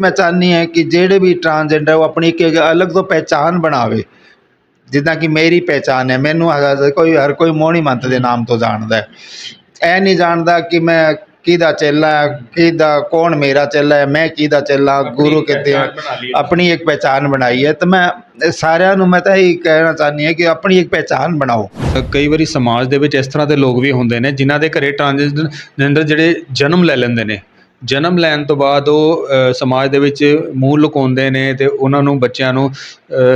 ਮੈਂ ਚਾਹੁੰਦੀ ਹਾਂ ਕਿ ਜਿਹੜੇ ਵੀ ਟਰਾਂਸਜੈਂਡਰ ਉਹ ਆਪਣੀ ਇੱਕ ਇੱਕ ਅਲੱਗ ਤੋਂ ਪਹਿਚਾਨ ਬਣਾਵੇ। ਜਿੱਦਾਂ ਕਿ ਮੇਰੀ ਪਹਿਚਾਨ ਹੈ। ਮੈਨੂੰ ਹਰ ਕੋਈ ਹਰ ਕੋਈ ਮੋਹਣੀ ਮੰਤ ਦੇ ਨਾਮ ਤੋਂ ਜਾਣਦਾ ਹੈ। ਇਹ ਨਹੀਂ ਜਾਣਦਾ ਕਿ ਮੈਂ ਕਿਹਦਾ ਚੇਲਾ ਹੈ ਕਿਹਦਾ ਕੌਣ ਮੇਰਾ ਚੇਲਾ ਹੈ ਮੈਂ ਕਿਹਦਾ ਚੇਲਾ ਗੁਰੂ ਕਿਤੇ ਆਪਣੀ ਇੱਕ ਪਹਿਚਾਨ ਬਣਾਈ ਹੈ। ਤਾਂ ਮੈਂ ਸਾਰਿਆਂ ਨੂੰ ਮੈਂ ਤਾਂ ਇਹ ਕਹਿਣਾ ਚਾਹੁੰਦੀ ਹਾਂ ਕਿ ਆਪਣੀ ਇੱਕ ਪਹਿਚਾਨ ਬਣਾਓ। ਕਈ ਵਾਰੀ ਸਮਾਜ ਦੇ ਵਿੱਚ ਇਸ ਤਰ੍ਹਾਂ ਦੇ ਲੋਕ ਵੀ ਹੁੰਦੇ ਨੇ ਜਿਨ੍ਹਾਂ ਦੇ ਘਰੇ ਟਰਾਂਸਜੈਂਡਰ ਜਿਹੜੇ ਜਨਮ ਲੈ ਲੈਂਦੇ ਨੇ। ਜਨਮ ਲੈਣ ਤੋਂ ਬਾਅਦ ਉਹ ਸਮਾਜ ਦੇ ਵਿੱਚ ਮੂੰਹ ਲੁਕਾਉਂਦੇ ਨੇ ਅਤੇ ਉਹਨਾਂ ਨੂੰ ਬੱਚਿਆਂ ਨੂੰ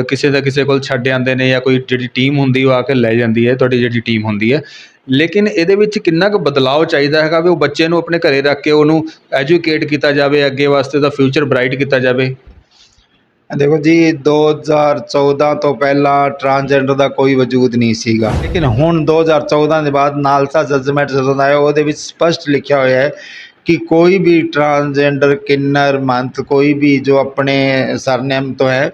ਕਿਸੇ ਦਾ ਕਿਸੇ ਕੋਲ ਛੱਡ ਆਉਂਦੇ ਨੇ ਜਾਂ ਕੋਈ ਜਿਹੜੀ ਟੀਮ ਹੁੰਦੀ ਉਹ ਆ ਕੇ ਲੈ ਜਾਂਦੀ ਹੈ, ਤੁਹਾਡੀ ਜਿਹੜੀ ਟੀਮ ਹੁੰਦੀ ਹੈ। ਲੇਕਿਨ ਇਹਦੇ ਵਿੱਚ ਕਿੰਨਾ ਕੁ ਬਦਲਾਅ ਚਾਹੀਦਾ ਹੈਗਾ ਵੀ ਉਹ ਬੱਚੇ ਨੂੰ ਆਪਣੇ ਘਰ ਰੱਖ ਕੇ ਉਹਨੂੰ ਐਜੂਕੇਟ ਕੀਤਾ ਜਾਵੇ, ਅੱਗੇ ਵਾਸਤੇ ਉਹਦਾ ਫਿਊਚਰ ਬ੍ਰਾਈਟ ਕੀਤਾ ਜਾਵੇ? ਦੇਖੋ ਜੀ 2014 ਤੋਂ ਪਹਿਲਾਂ ਟਰਾਂਸਜੈਂਡਰ ਦਾ ਕੋਈ ਵਜੂਦ ਨਹੀਂ ਸੀਗਾ। ਲੇਕਿਨ ਹੁਣ 2014 ਦੇ ਬਾਅਦ ਨਾਲਸਾ ਜਜਮੈਂਟ ਜਦੋਂ ਆਇਆ, ਉਹਦੇ ਵਿੱਚ ਸਪਸ਼ਟ ਲਿਖਿਆ ਹੋਇਆ ਹੈ ਕਿ ਕੋਈ ਵੀ ਟਰਾਂਸਜੈਂਡਰ ਕਿੰਨਰ ਮੰਤ ਕੋਈ ਵੀ ਜੋ ਆਪਣੇ ਸਰਨੇਮ ਤੋਂ ਹੈ,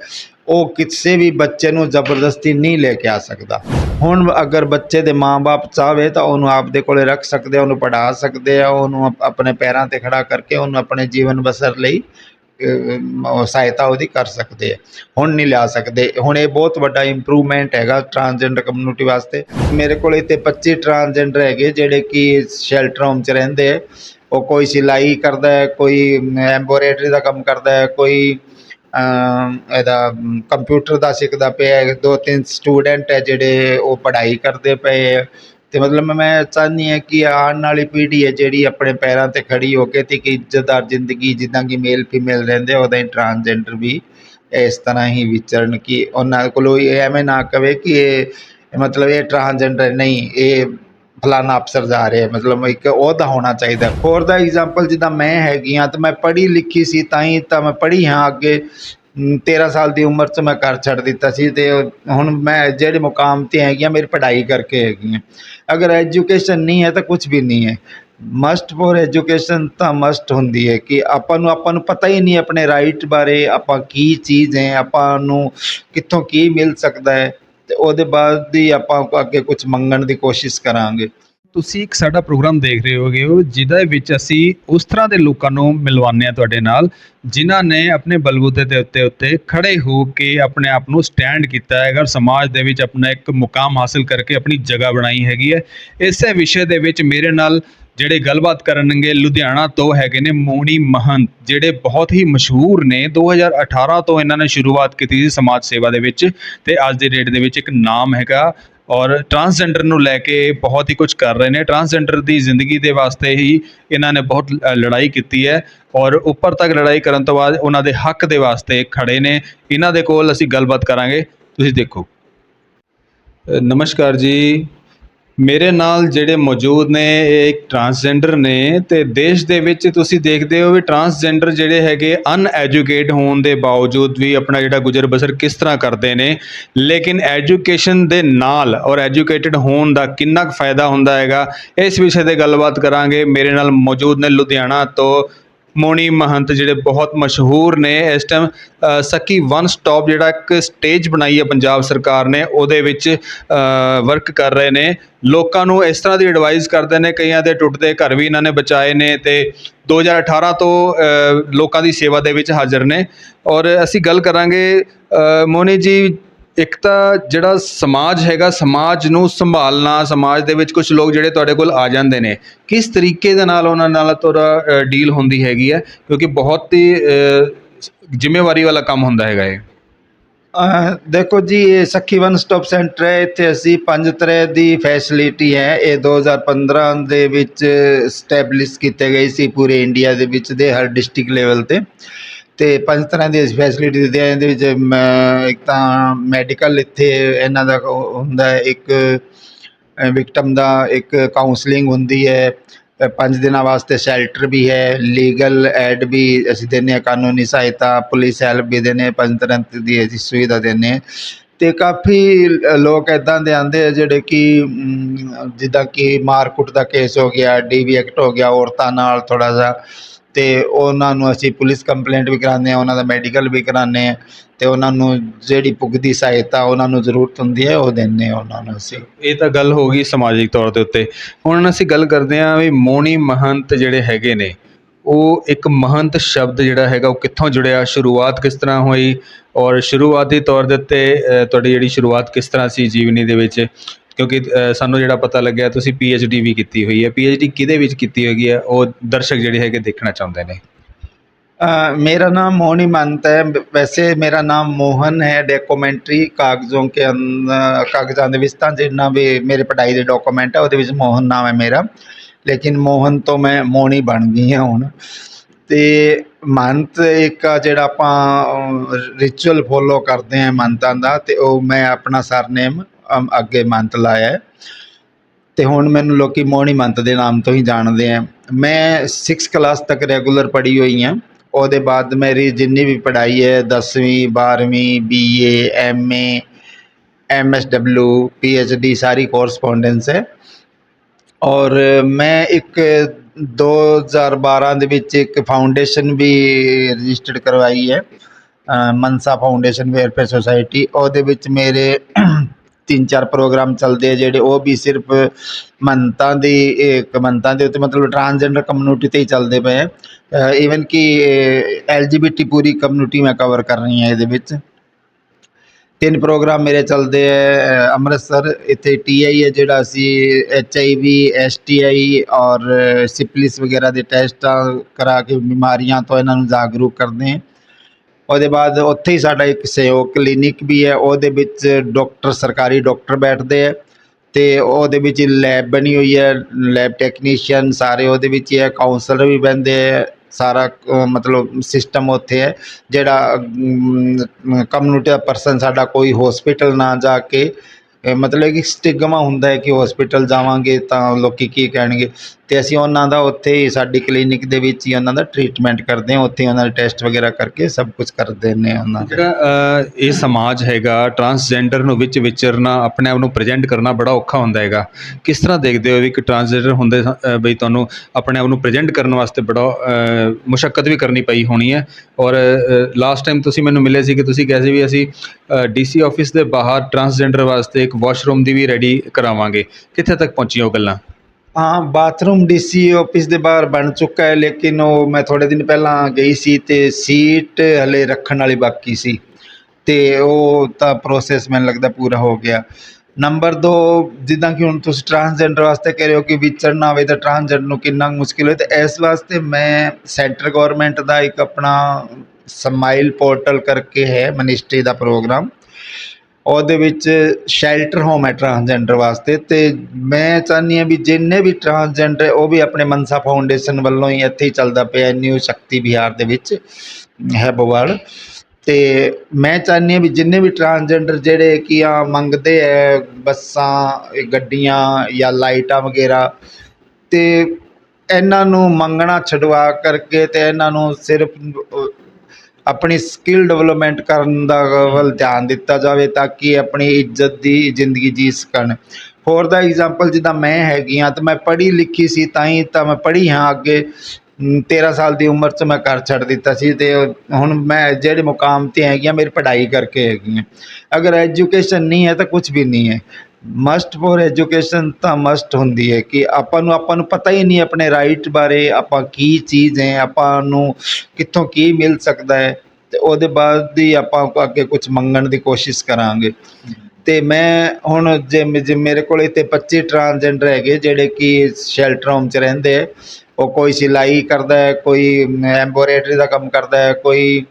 ਉਹ ਕਿਸੇ ਵੀ ਬੱਚੇ ਨੂੰ ਜ਼ਬਰਦਸਤੀ ਨਹੀਂ ਲੈ ਕੇ ਆ ਸਕਦਾ। ਹੁਣ ਅਗਰ ਬੱਚੇ ਦੇ ਮਾਂ ਬਾਪ ਚਾਹਵੇ ਤਾਂ ਉਹਨੂੰ ਆਪਦੇ ਕੋਲੇ ਰੱਖ ਸਕਦੇ ਆ, ਉਹਨੂੰ ਪੜ੍ਹਾ ਸਕਦੇ ਆ, ਉਹਨੂੰ ਆਪਣੇ ਪੈਰਾਂ ਤੇ ਖੜਾ ਕਰਕੇ ਉਹਨੂੰ ਆਪਣੇ ਜੀਵਨ ਬਸਰ ਲਈ ਸਹਾਇਤਾ ਉਹਦੀ ਕਰ ਸਕਦੇ ਆ। ਹੁਣ ਨਹੀਂ ਲਿਆ ਸਕਦੇ। ਹੁਣ ਇਹ ਬਹੁਤ ਵੱਡਾ ਇੰਪਰੂਵਮੈਂਟ ਹੈਗਾ ਟਰਾਂਸਜੈਂਡਰ ਕਮਿਊਨਿਟੀ ਵਾਸਤੇ। ਮੇਰੇ ਕੋਲ ਇੱਥੇ 25 ਟਰਾਂਸਜੈਂਡਰ ਹੈਗੇ ਜਿਹੜੇ ਕਿ ਸ਼ੈਲਟਰ ਹੋਮ 'ਚ ਰਹਿੰਦੇ ਆ। ਉਹ ਕੋਈ ਸਿਲਾਈ ਕਰਦਾ ਹੈ, ਕੋਈ ਐਮਬੋਰੇਟਰੀ ਦਾ ਕੰਮ ਕਰਦਾ ਹੈ, ਕੋਈ ਇਹਦਾ ਕੰਪਿਊਟਰ ਦਾ ਸਿੱਖਦਾ ਪਿਆ ਦੋ ਤਿੰਨ ਸਟੂਡੈਂਟ ਹੈ ਜਿਹੜੇ ਉਹ ਪੜ੍ਹਾਈ ਕਰਦੇ ਪਏ ਅਤੇ ਮਤਲਬ ਮੈਂ ਚਾਹੁੰਦੀ ਹਾਂ ਕਿ ਆਉਣ ਵਾਲੀ ਪੀੜ੍ਹੀ ਹੈ ਜਿਹੜੀ ਆਪਣੇ ਪੈਰਾਂ ਤੇ ਖੜ੍ਹੀ ਹੋ ਕੇ ਅਤੇ ਇੱਕ ਇੱਜ਼ਤਦਾਰ ਜ਼ਿੰਦਗੀ ਜਿੱਦਾਂ ਕਿ ਮੇਲ ਫੀਮੇਲ ਰਹਿੰਦੇ ਉਹਦਾ ਹੀ ਟਰਾਂਸਜੈਂਡਰ ਵੀ ਇਸ ਤਰ੍ਹਾਂ ਹੀ ਵਿਚਰਨ ਕਿ ਉਹਨਾਂ ਕੋਲੋਂ ਇਹ ਐਵੇਂ ਨਾ ਕਵੇ ਕਿ ਇਹ ਮਤਲਬ ਇਹ ਟਰਾਂਸਜੈਂਡਰ ਨਹੀਂ, ਇਹ ਫਲਾਨਾ ਅਫਸਰ ਜਾ ਰਿਹਾ ਮਤਲਬ ਇੱਕ ਉਹਦਾ ਹੋਣਾ ਚਾਹੀਦਾ। ਫੋਰ ਦਾ ਇਗਜ਼ਾਮਪਲ ਜਿੱਦਾਂ ਮੈਂ ਹੈਗੀ ਹਾਂ ਤਾਂ ਮੈਂ ਪੜ੍ਹੀ ਲਿਖੀ ਸੀ ਤਾਂ ਹੀ ਤਾਂ ਮੈਂ ਪੜ੍ਹੀ ਹਾਂ ਅੱਗੇ। ਤੇਰ੍ਹਾਂ ਸਾਲ ਦੀ ਉਮਰ 'ਚ ਮੈਂ ਘਰ ਛੱਡ ਦਿੱਤਾ ਸੀ ਅਤੇ ਹੁਣ ਮੈਂ ਜਿਹੜੇ ਮੁਕਾਮ ਤੇ ਹੈਗੀ ਹਾਂ ਮੇਰੀ ਪੜ੍ਹਾਈ ਕਰਕੇ ਹੈਗੀ ਹਾਂ ਅਗਰ ਐਜੂਕੇਸ਼ਨ ਨਹੀਂ ਹੈ ਤਾਂ ਕੁਛ ਵੀ ਨਹੀਂ ਹੈ। ਮਸਟ ਫੋਰ ਐਜੂਕੇਸ਼ਨ ਤਾਂ ਮਸਟ ਹੁੰਦੀ ਹੈ ਕਿ ਆਪਾਂ ਨੂੰ ਆਪਾਂ ਨੂੰ ਪਤਾ ਹੀ ਨਹੀਂ ਆਪਣੇ ਰਾਈਟ ਬਾਰੇ, ਆਪਾਂ ਕੀ ਚੀਜ਼ ਹੈ, ਆਪਾਂ ਨੂੰ ਕਿੱਥੋਂ ਕੀ ਮਿਲ ਸਕਦਾ ਹੈ ਅਤੇ ਉਹਦੇ ਬਾਅਦ ਹੀ ਆਪਾਂ ਅੱਗੇ ਕੁਛ ਮੰਗਣ ਦੀ ਕੋਸ਼ਿਸ਼ ਕਰਾਂਗੇ। ਤੁਸੀਂ ਇੱਕ ਸਾਡਾ ਪ੍ਰੋਗਰਾਮ ਦੇਖ ਰਹੇ ਹੋਗੇ ਹੋ ਜਿਹਦੇ ਵਿੱਚ ਅਸੀਂ ਉਸ ਤਰ੍ਹਾਂ ਦੇ ਲੋਕਾਂ ਨੂੰ ਮਿਲਵਾਉਂਦੇ ਆ ਤੁਹਾਡੇ ਨਾਲ, ਜਿਨ੍ਹਾਂ ਨੇ ਆਪਣੇ ਬਲਬੂਤੇ ਦੇ ਉੱਤੇ ਉੱਤੇ ਖੜੇ ਹੋ ਕੇ ਆਪਣੇ ਆਪ ਨੂੰ ਸਟੈਂਡ ਕੀਤਾ ਹੈਗਾ ਔਰ ਸਮਾਜ ਦੇ ਵਿੱਚ ਆਪਣਾ ਇੱਕ ਮੁਕਾਮ ਹਾਸਲ ਕਰਕੇ ਆਪਣੀ ਜਗ੍ਹਾ ਬਣਾਈ ਹੈਗੀ ਹੈ, ਇਸੇ ਵਿਸ਼ੇ ਦੇ ਵਿੱਚ ਮੇਰੇ ਨਾਲ ਜਿਹੜੇ ਗੱਲਬਾਤ ਕਰਨਗੇ ਲੁਧਿਆਣਾ ਤੋਂ ਹੈਗੇ ਨੇ ਮੋਣੀ ਮਹੰਤ, ਜਿਹੜੇ ਬਹੁਤ ਹੀ ਮਸ਼ਹੂਰ ਨੇ। 2018 ਤੋਂ ਇਹਨਾਂ ਨੇ ਸ਼ੁਰੂਆਤ ਕੀਤੀ ਸੀ ਸਮਾਜ ਸੇਵਾ ਦੇ ਵਿੱਚ ਤੇ ਅੱਜ ਦੀ ਡੇਟ ਦੇ ਵਿੱਚ ਇੱਕ ਨਾਮ ਹੈਗਾ ਔਰ ਟਰਾਂਸਜੈਂਡਰ ਨੂੰ ਲੈ ਕੇ ਬਹੁਤ ਹੀ ਕੁਝ ਕਰ ਰਹੇ ਨੇ। ਟਰਾਂਸਜੈਂਡਰ ਦੀ ਜ਼ਿੰਦਗੀ ਦੇ ਵਾਸਤੇ ਹੀ ਇਹਨਾਂ ਨੇ ਬਹੁਤ ਅ, ਲੜਾਈ ਕੀਤੀ ਹੈ ਔਰ ਉੱਪਰ ਤੱਕ ਲੜਾਈ ਕਰਨ ਤੋਂ ਬਾਅਦ ਉਹਨਾਂ ਦੇ ਹੱਕ ਦੇ ਵਾਸਤੇ ਖੜੇ ਨੇ। ਇਹਨਾਂ ਦੇ ਕੋਲ ਅਸੀਂ ਗੱਲਬਾਤ ਕਰਾਂਗੇ। ਤੁਸੀਂ ਦੇਖੋ। ਨਮਸਕਾਰ ਜੀ। ਮੇਰੇ ਨਾਲ ਜਿਹੜੇ ਮੌਜੂਦ ਨੇ, ਇਹ ਇੱਕ ਟਰਾਂਸਜੈਂਡਰ ਨੇ ਤੇ ਦੇਸ਼ ਦੇ ਵਿੱਚ ਤੁਸੀਂ ਦੇਖਦੇ ਹੋ ਵੀ ਟਰਾਂਸਜੈਂਡਰ ਜਿਹੜੇ ਹੈਗੇ ਅਨਐਜੂਕੇਟ ਹੋਣ ਦੇ ਬਾਵਜੂਦ ਵੀ ਆਪਣਾ ਜਿਹੜਾ ਗੁਜ਼ਰ ਬਸਰ ਕਿਸ ਤਰ੍ਹਾਂ ਕਰਦੇ ਨੇ। ਲੇਕਿਨ ਐਜੂਕੇਸ਼ਨ ਦੇ ਨਾਲ ਔਰ ਐਜੂਕੇਟਿਡ ਹੋਣ ਦਾ ਕਿੰਨਾ ਕੁ ਫਾਇਦਾ ਹੁੰਦਾ ਹੈਗਾ, ਇਸ ਵਿਸ਼ੇ ਤੇ ਗੱਲਬਾਤ ਕਰਾਂਗੇ। ਮੇਰੇ ਨਾਲ ਮੌਜੂਦ ਨੇ ਲੁਧਿਆਣਾ ਤੋਂ ਮੋਣੀ ਮਹੰਤ ਜਿਹੜੇ ਬਹੁਤ ਮਸ਼ਹੂਰ ਨੇ। ਇਸ ਟਾਈਮ ਸਕੀ ਵਨ ਸਟਾਪ ਜਿਹੜਾ ਇੱਕ ਸਟੇਜ ਬਣਾਈ ਹੈ ਪੰਜਾਬ ਸਰਕਾਰ ਨੇ, ਉਹਦੇ ਵਿੱਚ ਵਰਕ ਕਰ ਰਹੇ ਨੇ। ਲੋਕਾਂ ਨੂੰ ਇਸ ਤਰ੍ਹਾਂ ਦੀ ਐਡਵਾਈਸ ਕਰਦੇ ਨੇ, ਕਈਆਂ ਦੇ ਟੁੱਟਦੇ ਘਰ ਵੀ ਇਹਨਾਂ ਨੇ ਬਚਾਏ ਨੇ ਤੇ 2018 ਤੋਂ ਲੋਕਾਂ ਦੀ ਸੇਵਾ ਦੇ ਵਿੱਚ ਹਾਜ਼ਰ ਨੇ। ਔਰ ਅਸੀਂ ਗੱਲ ਕਰਾਂਗੇ ਮੋਨੀ ਜੀ ਇੱਕ ਤਾਂ ਜਿਹੜਾ ਸਮਾਜ ਹੈਗਾ, ਸਮਾਜ ਨੂੰ ਸੰਭਾਲਣਾ, ਸਮਾਜ ਦੇ ਵਿੱਚ ਕੁਝ ਲੋਕ ਜਿਹੜੇ ਤੁਹਾਡੇ ਕੋਲ ਆ ਜਾਂਦੇ ਨੇ, ਕਿਸ ਤਰੀਕੇ ਦੇ ਨਾਲ ਉਹਨਾਂ ਨਾਲ ਤੁਹਾਡਾ ਡੀਲ ਹੁੰਦੀ ਹੈਗੀ ਹੈ? ਕਿਉਂਕਿ ਬਹੁਤ ਹੀ ਜ਼ਿੰਮੇਵਾਰੀ ਵਾਲਾ ਕੰਮ ਹੁੰਦਾ ਹੈਗਾ ਇਹ। ਦੇਖੋ ਜੀ, ਇਹ ਸਖੀ ਵਨ ਸਟਾਪ ਸੈਂਟਰ ਹੈ, ਇੱਥੇ ਅਸੀਂ ਪੰਜ ਤਰ੍ਹਾਂ ਦੀ ਫੈਸਿਲਿਟੀ ਹੈ। ਇਹ 2015 ਦੇ ਵਿੱਚ ਸਟੈਬਲਿਸ਼ ਕੀਤੇ ਗਏ ਸੀ ਪੂਰੇ ਇੰਡੀਆ ਦੇ ਵਿੱਚ, ਦੇ ਹਰ ਡਿਸਟ੍ਰਿਕਟ ਲੈਵਲ ਤੇ। ਅਤੇ ਪੰਜ ਤਰ੍ਹਾਂ ਦੀ ਫੈਸਿਲਿਟੀ ਦਿੰਦੇ ਆ, ਇਹਦੇ ਵਿੱਚ ਮੈਂ, ਇੱਕ ਤਾਂ ਮੈਡੀਕਲ ਇੱਥੇ ਇਹਨਾਂ ਦਾ ਹੁੰਦਾ ਹੈ, ਇੱਕ ਵਿਕਟਮ ਦਾ ਇੱਕ ਕਾਊਂਸਲਿੰਗ ਹੁੰਦੀ ਹੈ ਪੰਜ ਦਿਨਾਂ ਵਾਸਤੇ ਸ਼ੈਲਟਰ ਵੀ ਹੈ ਲੀਗਲ ਐਡ ਵੀ ਅਸੀਂ ਦਿੰਦੇ ਹਾਂ, ਕਾਨੂੰਨੀ ਸਹਾਇਤਾ ਪੁਲਿਸ ਹੈਲਪ ਵੀ ਦਿੰਦੇ ਪੰਜ ਤਰ੍ਹਾਂ ਦੀ ਅਸੀਂ ਸੁਵਿਧਾ ਦਿੰਦੇ ਹਾਂ। ਅਤੇ ਕਾਫੀ ਲੋਕ ਇੱਦਾਂ ਦੇ ਆਉਂਦੇ ਆ ਜਿਹੜੇ ਕਿ ਜਿੱਦਾਂ ਕਿ ਮਾਰਕੁੱਟ ਦਾ ਕੇਸ ਹੋ ਗਿਆ ਡੀ ਡੀਵੀ ਐਕਟ ਹੋ ਗਿਆ, ਔਰਤਾਂ ਨਾਲ ਥੋੜ੍ਹਾ ਜਿਹਾ ਅਤੇ ਉਹਨਾਂ ਨੂੰ ਅਸੀਂ ਪੁਲਿਸ ਕੰਪਲੇਂਟ ਵੀ ਕਰਾਉਂਦੇ ਹਾਂ, ਉਹਨਾਂ ਦਾ ਮੈਡੀਕਲ ਵੀ ਕਰਾਉਂਦੇ ਹਾਂ ਅਤੇ ਉਹਨਾਂ ਨੂੰ ਜਿਹੜੀ ਪੁੱਗਦੀ ਸਹਾਇਤਾ ਉਹਨਾਂ ਨੂੰ ਜ਼ਰੂਰਤ ਹੁੰਦੀ ਹੈ, ਉਹ ਦਿੰਦੇ ਹਾਂ ਉਹਨਾਂ ਨੂੰ ਅਸੀਂ। ਇਹ ਤਾਂ ਗੱਲ ਹੋ ਗਈ ਸਮਾਜਿਕ ਤੌਰ ਦੇ ਉੱਤੇ। ਹੁਣ ਅਸੀਂ ਗੱਲ ਕਰਦੇ ਹਾਂ ਵੀ ਮੋਣੀ ਮਹੰਤ ਜਿਹੜੇ ਹੈਗੇ ਨੇ, ਉਹ ਇੱਕ ਮਹੰਤ ਸ਼ਬਦ ਜਿਹੜਾ ਹੈਗਾ, ਉਹ ਕਿੱਥੋਂ ਜੁੜਿਆ, ਸ਼ੁਰੂਆਤ ਕਿਸ ਤਰ੍ਹਾਂ ਹੋਈ ਔਰ ਸ਼ੁਰੂਆਤੀ ਤੌਰ ਦੇ ਉੱਤੇ ਤੁਹਾਡੀ ਜਿਹੜੀ ਸ਼ੁਰੂਆਤ ਕਿਸ ਤਰ੍ਹਾਂ ਸੀ ਜੀਵਨੀ ਦੇ ਵਿੱਚ? ਕਿਉਂਕਿ ਸਾਨੂੰ ਜਿਹੜਾ ਪਤਾ ਲੱਗਿਆ, ਤੁਸੀਂ ਪੀ ਐੱਚ ਡੀ ਵੀ ਕੀਤੀ ਹੋਈ ਹੈ। ਪੀ ਐੱਚ ਡੀ ਕਿਹਦੇ ਵਿੱਚ ਕੀਤੀ ਹੋਈ ਹੈ? ਉਹ ਦਰਸ਼ਕ ਜਿਹੜੇ ਹੈਗੇ ਦੇਖਣਾ ਚਾਹੁੰਦੇ ਨੇ। ਮੇਰਾ ਨਾਮ मोहनी ਮੰਤ ਹੈ। ਵੈਸੇ ਮੇਰਾ ਨਾਮ ਮੋਹਨ ਹੈ। ਡਾਕੂਮੈਂਟਰੀ ਕਾਗਜ਼ਾਂ ਕੇ ਅੰਦਰ ਕਾਗਜ਼ਾਂ ਦੇ ਵਿੱਚ ਤਾਂ ਜਿੰਨਾ ਵੀ ਮੇਰੇ ਪੜ੍ਹਾਈ ਦੇ ਡਾਕੂਮੈਂਟ ਹੈ, ਉਹਦੇ ਵਿੱਚ ਮੋਹਨ ਨਾਮ ਹੈ ਮੇਰਾ। ਲੇਕਿਨ ਮੋਹਨ ਤੋਂ ਮੈਂ ਮੋਣੀ ਬਣ ਗਈ ਹਾਂ ਹੁਣ। ਤੇ ਮੰਤ ਇੱਕ ਜਿਹੜਾ ਆਪਾਂ ਰਿਚੁਅਲ ਫੋਲੋ ਕਰਦੇ ਹਾਂ ਮੰਤਾਂ ਦਾ, ਤੇ ਉਹ ਮੈਂ ਆਪਣਾ ਸਰਨੇਮ ਅੱਗੇ ਮੰਤ ਲਾਇਆ ਹੈ। ਤੇ ਹੁਣ ਮੈਨੂੰ ਲੋਕੀ ਮੋਹਣੀ ਮੰਤ ਦੇ ਨਾਮ ਤੋਂ ਹੀ ਜਾਣਦੇ ਆ ਮੈਂ 6 ਕਲਾਸ ਤੱਕ ਰੈਗੂਲਰ ਪੜ੍ਹੀ ਹੋਈ ਹਾਂ। ਉਹਦੇ ਬਾਅਦ ਮੇਰੀ ਜਿੰਨੀ ਵੀ ਪੜ੍ਹਾਈ ਹੈ 10ਵੀਂ 12ਵੀਂ ਬੀਏ ਐਮਏ ਐਮਐਸਡਬਲਯੂ ਪੀਐਚਡੀ ਸਾਰੀ ਕੋਰਸਪੋਂਡੈਂਸ ਹੈ। ਔਰ ਮੈਂ ਇੱਕ 2012 ਦੇ ਵਿੱਚ ਇੱਕ ਫਾਊਂਡੇਸ਼ਨ ਵੀ ਰਜਿਸਟਰਡ ਕਰਵਾਈ ਹੈ। ਮਨਸਾ ਫਾਊਂਡੇਸ਼ਨ ਵੈਲਫੇਅਰ ਸੁਸਾਇਟੀ ਉਹਦੇ ਵਿੱਚ ਮੇਰੇ ਤਿੰਨ ਚਾਰ ਪ੍ਰੋਗਰਾਮ ਚੱਲਦੇ ਆ ਜਿਹੜੇ, ਉਹ ਵੀ ਸਿਰਫ ਮੰਤਾਂ ਦੀ ਮੰਤਾਂ ਦੇ ਉੱਤੇ ਮਤਲਬ ਟਰਾਂਸਜੈਂਡਰ ਕਮਿਊਨਿਟੀ ਤੇ ਹੀ ਚੱਲਦੇ ਪਏ ਆ। ਈਵਨ ਕਿ ਐਲਜੀਬੀਟੀ ਪੂਰੀ ਕਮਿਊਨਿਟੀ ਮੈਂ ਕਵਰ ਕਰ ਰਹੀ ਹਾਂ ਇਹਦੇ ਵਿੱਚ। ਤਿੰਨ ਪ੍ਰੋਗਰਾਮ ਮੇਰੇ ਚੱਲਦੇ ਹੈ ਅੰਮ੍ਰਿਤਸਰ, ਇੱਥੇ ਟੀਆਈ ਹੈ ਜਿਹੜਾ ਅਸੀਂ ਐਚਆਈਵੀ ਐਸਟੀਆਈ ਔਰ ਸਿਪਲਿਸ ਵਗੈਰਾ ਦੇ ਟੈਸਟਾਂ ਕਰਾ ਕੇ ਬਿਮਾਰੀਆਂ ਤੋਂ ਇਹਨਾਂ ਨੂੰ ਜਾਗਰੂਕ ਕਰਦੇ ਹਾਂ ਉਹਦੇ ਬਾਅਦ ਉੱਥੇ ਹੀ ਸਾਡਾ ਇੱਕ ਸਹਿਯੋਗ ਕਲੀਨਿਕ ਵੀ ਹੈ, ਉਹਦੇ ਵਿੱਚ ਡਾਕਟਰ, ਸਰਕਾਰੀ ਡਾਕਟਰ ਬੈਠਦੇ ਹੈ ਅਤੇ ਉਹਦੇ ਵਿੱਚ ਲੈਬ ਬਣੀ ਹੋਈ ਹੈ, ਲੈਬ ਟੈਕਨੀਸ਼ੀਅਨ ਸਾਰੇ ਉਹਦੇ ਵਿੱਚ ਹੀ ਹੈ, ਕਾਉਂਸਲਰ ਵੀ ਬਹਿੰਦੇ ਹੈ ਸਾਰਾ ਮਤਲਬ ਸਿਸਟਮ ਉੱਥੇ ਹੈ, ਜਿਹੜਾ ਕਮਿਊਨਿਟੀ ਦਾ ਪਰਸਨ ਸਾਡਾ ਕੋਈ ਹਸਪੀਟਲ ਨਾ ਜਾ ਕੇ ਮਤਲਬ ਕਿ ਸਟਿਗਮਾ ਹੁੰਦਾ ਹੈ ਕਿ ਹਸਪੀਟਲ ਜਾਵਾਂਗੇ ਤਾਂ ਲੋਕ ਕੀ ਕਹਿਣਗੇ। ਅਤੇ ਅਸੀਂ ਉਹਨਾਂ ਦਾ ਉੱਥੇ ਹੀ ਸਾਡੀ ਕਲੀਨਿਕ ਦੇ ਵਿੱਚ ਹੀ ਉਹਨਾਂ ਦਾ ਟਰੀਟਮੈਂਟ ਕਰਦੇ ਹਾਂ ਉੱਥੇ ਉਹਨਾਂ ਦੇ ਟੈਸਟ ਵਗੈਰਾ ਕਰਕੇ ਸਭ ਕੁਝ ਕਰ ਦਿੰਦੇ ਹਾਂ ਉਹਨਾਂ ਦਾ। ਜਿਹੜਾ ਇਹ ਸਮਾਜ ਹੈਗਾ ਟਰਾਂਸਜੈਂਡਰ ਨੂੰ ਵਿੱਚ ਵਿਚਰਨਾ ਆਪਣੇ ਆਪ ਨੂੰ ਪ੍ਰੈਜ਼ੈਂਟ ਕਰਨਾ ਬੜਾ ਔਖਾ ਹੁੰਦਾ ਹੈਗਾ। ਕਿਸ ਤਰ੍ਹਾਂ ਦੇਖਦੇ ਹੋ ਵੀ ਕਿ ਟਰਾਂਸਜੈਂਡਰ ਹੁੰਦੇ ਸ- ਅ, ਬਈ ਤੁਹਾਨੂੰ ਆਪਣੇ ਆਪ ਨੂੰ ਪ੍ਰੈਜ਼ੈਂਟ ਕਰਨ ਵਾਸਤੇ ਬੜਾ ਅ, ਮੁਸ਼ੱਕਤ ਵੀ ਕਰਨੀ ਪਈ ਹੋਣੀ ਹੈ? ਔਰ ਲਾਸਟ ਟਾਈਮ ਤੁਸੀਂ ਮੈਨੂੰ ਮਿਲੇ ਸੀ ਕਿ ਤੁਸੀਂ ਕਹੇ ਸੀ ਵੀ ਅਸੀਂ ਡੀਸੀ ਆਫਿਸ ਦੇ ਬਾਹਰ ਟਰਾਂਸਜੈਂਡਰ ਵਾਸਤੇ ਇੱਕ ਵਾਸ਼ਰੂਮ ਦੀ ਵੀ ਰੈਡੀ ਕਰਾਵਾਂਗੇ। ਕਿੱਥੇ ਤੱਕ ਪਹੁੰਚੀਆਂ ਉਹ ਗੱਲਾਂ? ਹਾਂ ਬਾਥਰੂਮ ਡੀਸੀ ਆਫਿਸ ਦੇ ਬਾਹਰ ਬਣ ਚੁੱਕਾ ਹੈ, ਲੇਕਿਨ ਉਹ ਮੈਂ ਥੋੜ੍ਹੇ ਦਿਨ ਪਹਿਲਾਂ ਗਈ ਸੀ ਅਤੇ ਸੀਟ ਹਾਲੇ ਰੱਖਣ ਵਾਲੀ ਬਾਕੀ ਸੀ ਅਤੇ ਉਹ ਤਾਂ ਪ੍ਰੋਸੈਸ ਮੈਨੂੰ ਲੱਗਦਾ ਪੂਰਾ ਹੋ ਗਿਆ। ਨੰਬਰ ਦੋ, ਜਿੱਦਾਂ ਕਿ ਹੁਣ ਤੁਸੀਂ ਟਰਾਂਸਜੈਂਡਰ ਵਾਸਤੇ ਕਹਿ ਰਹੇ ਹੋ ਕਿ ਵਿਚਰਨਾ ਆਵੇ ਤਾਂ ਟਰਾਂਸਜੈਂਡਰ ਨੂੰ ਕਿੰਨਾ ਕੁ ਮੁਸ਼ਕਿਲ ਹੋਏ, ਤੇ ਇਸ ਵਾਸਤੇ ਮੈਂ ਸੈਂਟਰ ਗੌਰਮੈਂਟ ਦਾ ਇੱਕ ਆਪਣਾ ਸਮਾਈਲ ਪੋਰਟਲ ਕਰਕੇ ਹੈ ਮਨਿਸਟਰੀ ਦਾ ਪ੍ਰੋਗਰਾਮ ਉਹਦੇ ਵਿੱਚ ਸ਼ੈਲਟਰ ਹੋਮ ਹੈ ਟਰਾਂਸਜੈਂਡਰ ਵਾਸਤੇ ਅਤੇ ਮੈਂ ਚਾਹੁੰਦੀ ਹਾਂ ਵੀ ਜਿੰਨੇ ਵੀ ਟਰਾਂਸਜੈਂਡਰ ਉਹ ਵੀ ਆਪਣੇ ਮਨਸਾ ਫਾਊਂਡੇਸ਼ਨ ਵੱਲੋਂ ਹੀ ਇੱਥੇ ਹੀ ਚੱਲਦਾ ਪਿਆ ਨਿਊ ਸ਼ਕਤੀ ਬਿਹਾਰ ਦੇ ਵਿੱਚ ਹੈਬੋਵਾਲ ਅਤੇ ਮੈਂ ਚਾਹੁੰਦੀ ਹਾਂ ਵੀ ਜਿੰਨੇ ਵੀ ਟਰਾਂਸਜੈਂਡਰ ਜਿਹੜੇ ਕਿ ਆ, ਮੰਗਦੇ ਹੈ ਬੱਸਾਂ ਗੱਡੀਆਂ ਜਾਂ ਲਾਈਟਾਂ ਵਗੈਰਾ ਅਤੇ ਇਹਨਾਂ ਨੂੰ ਮੰਗਣਾ ਛਡਵਾ ਕਰਕੇ ਅਤੇ ਇਹਨਾਂ ਨੂੰ ਸਿਰਫ ਆਪਣੀ ਸਕਿੱਲ ਡਿਵੈਲਪਮੈਂਟ ਕਰਨ ਦਾ ਵੱਲ ਧਿਆਨ ਦਿੱਤਾ ਜਾਵੇ ਤਾਂ ਕਿ ਆਪਣੀ ਇੱਜ਼ਤ ਦੀ ਜ਼ਿੰਦਗੀ ਜੀ ਸਕਣ। ਫੋਰ ਦਾ ਐਗਜ਼ਾਮਪਲ ਜਿੱਦਾਂ ਮੈਂ ਹੈਗੀ ਹਾਂ ਤਾਂ ਮੈਂ ਪੜ੍ਹੀ ਲਿਖੀ ਸੀ ਤਾਂ ਹੀ ਤਾਂ ਮੈਂ ਪੜ੍ਹੀ ਹਾਂ ਅੱਗੇ ਅਮ, 13 ਸਾਲ ਦੀ ਉਮਰ 'ਚ ਮੈਂ ਘਰ ਛੱਡ ਦਿੱਤਾ ਸੀ ਅਤੇ ਹੁਣ ਮੈਂ ਜਿਹੜੇ ਮੁਕਾਮ ਤੇ ਹੈਗੀ ਹਾਂ ਮੇਰੀ ਪੜ੍ਹਾਈ ਕਰਕੇ ਹੈਗੀ ਹਾਂ। ਅਗਰ ਐਜੂਕੇਸ਼ਨ ਨਹੀਂ ਹੈ ਤਾਂ ਕੁਛ ਵੀ ਨਹੀਂ ਹੈ। ਮਸਟ ਫੋਰ ਐਜੂਕੇਸ਼ਨ ਤਾਂ ਮਸਟ ਹੁੰਦੀ ਹੈ ਕਿ ਆਪਾਂ ਨੂੰ ਆਪਾਂ ਨੂੰ ਪਤਾ ਹੀ ਨਹੀਂ ਆਪਣੇ ਰਾਈਟ ਬਾਰੇ, ਆਪਾਂ ਕੀ ਚੀਜ਼ ਹੈ, ਆਪਾਂ ਨੂੰ ਕਿੱਥੋਂ ਕੀ ਮਿਲ ਸਕਦਾ ਹੈ ਅਤੇ ਉਹਦੇ ਬਾਅਦ ਹੀ ਆਪਾਂ ਅੱਗੇ ਕੁਝ ਮੰਗਣ ਦੀ ਕੋਸ਼ਿਸ਼ ਕਰਾਂਗੇ। ਅਤੇ ਮੈਂ ਹੁਣ ਜੇ ਜੇ ਮੇਰੇ ਕੋਲ ਇੱਥੇ 25 ਟਰਾਂਸਜੈਂਡਰ ਹੈਗੇ ਜਿਹੜੇ ਕਿ ਸ਼ੈਲਟਰ ਹੋਮ 'ਚ ਰਹਿੰਦੇ ਹੈ, ਉਹ ਕੋਈ ਸਿਲਾਈ ਕਰਦਾ ਹੈ, ਕੋਈ ਐਮਬੋਰੇਡਰੀ ਦਾ ਕੰਮ ਕਰਦਾ ਹੈ, ਕੋਈ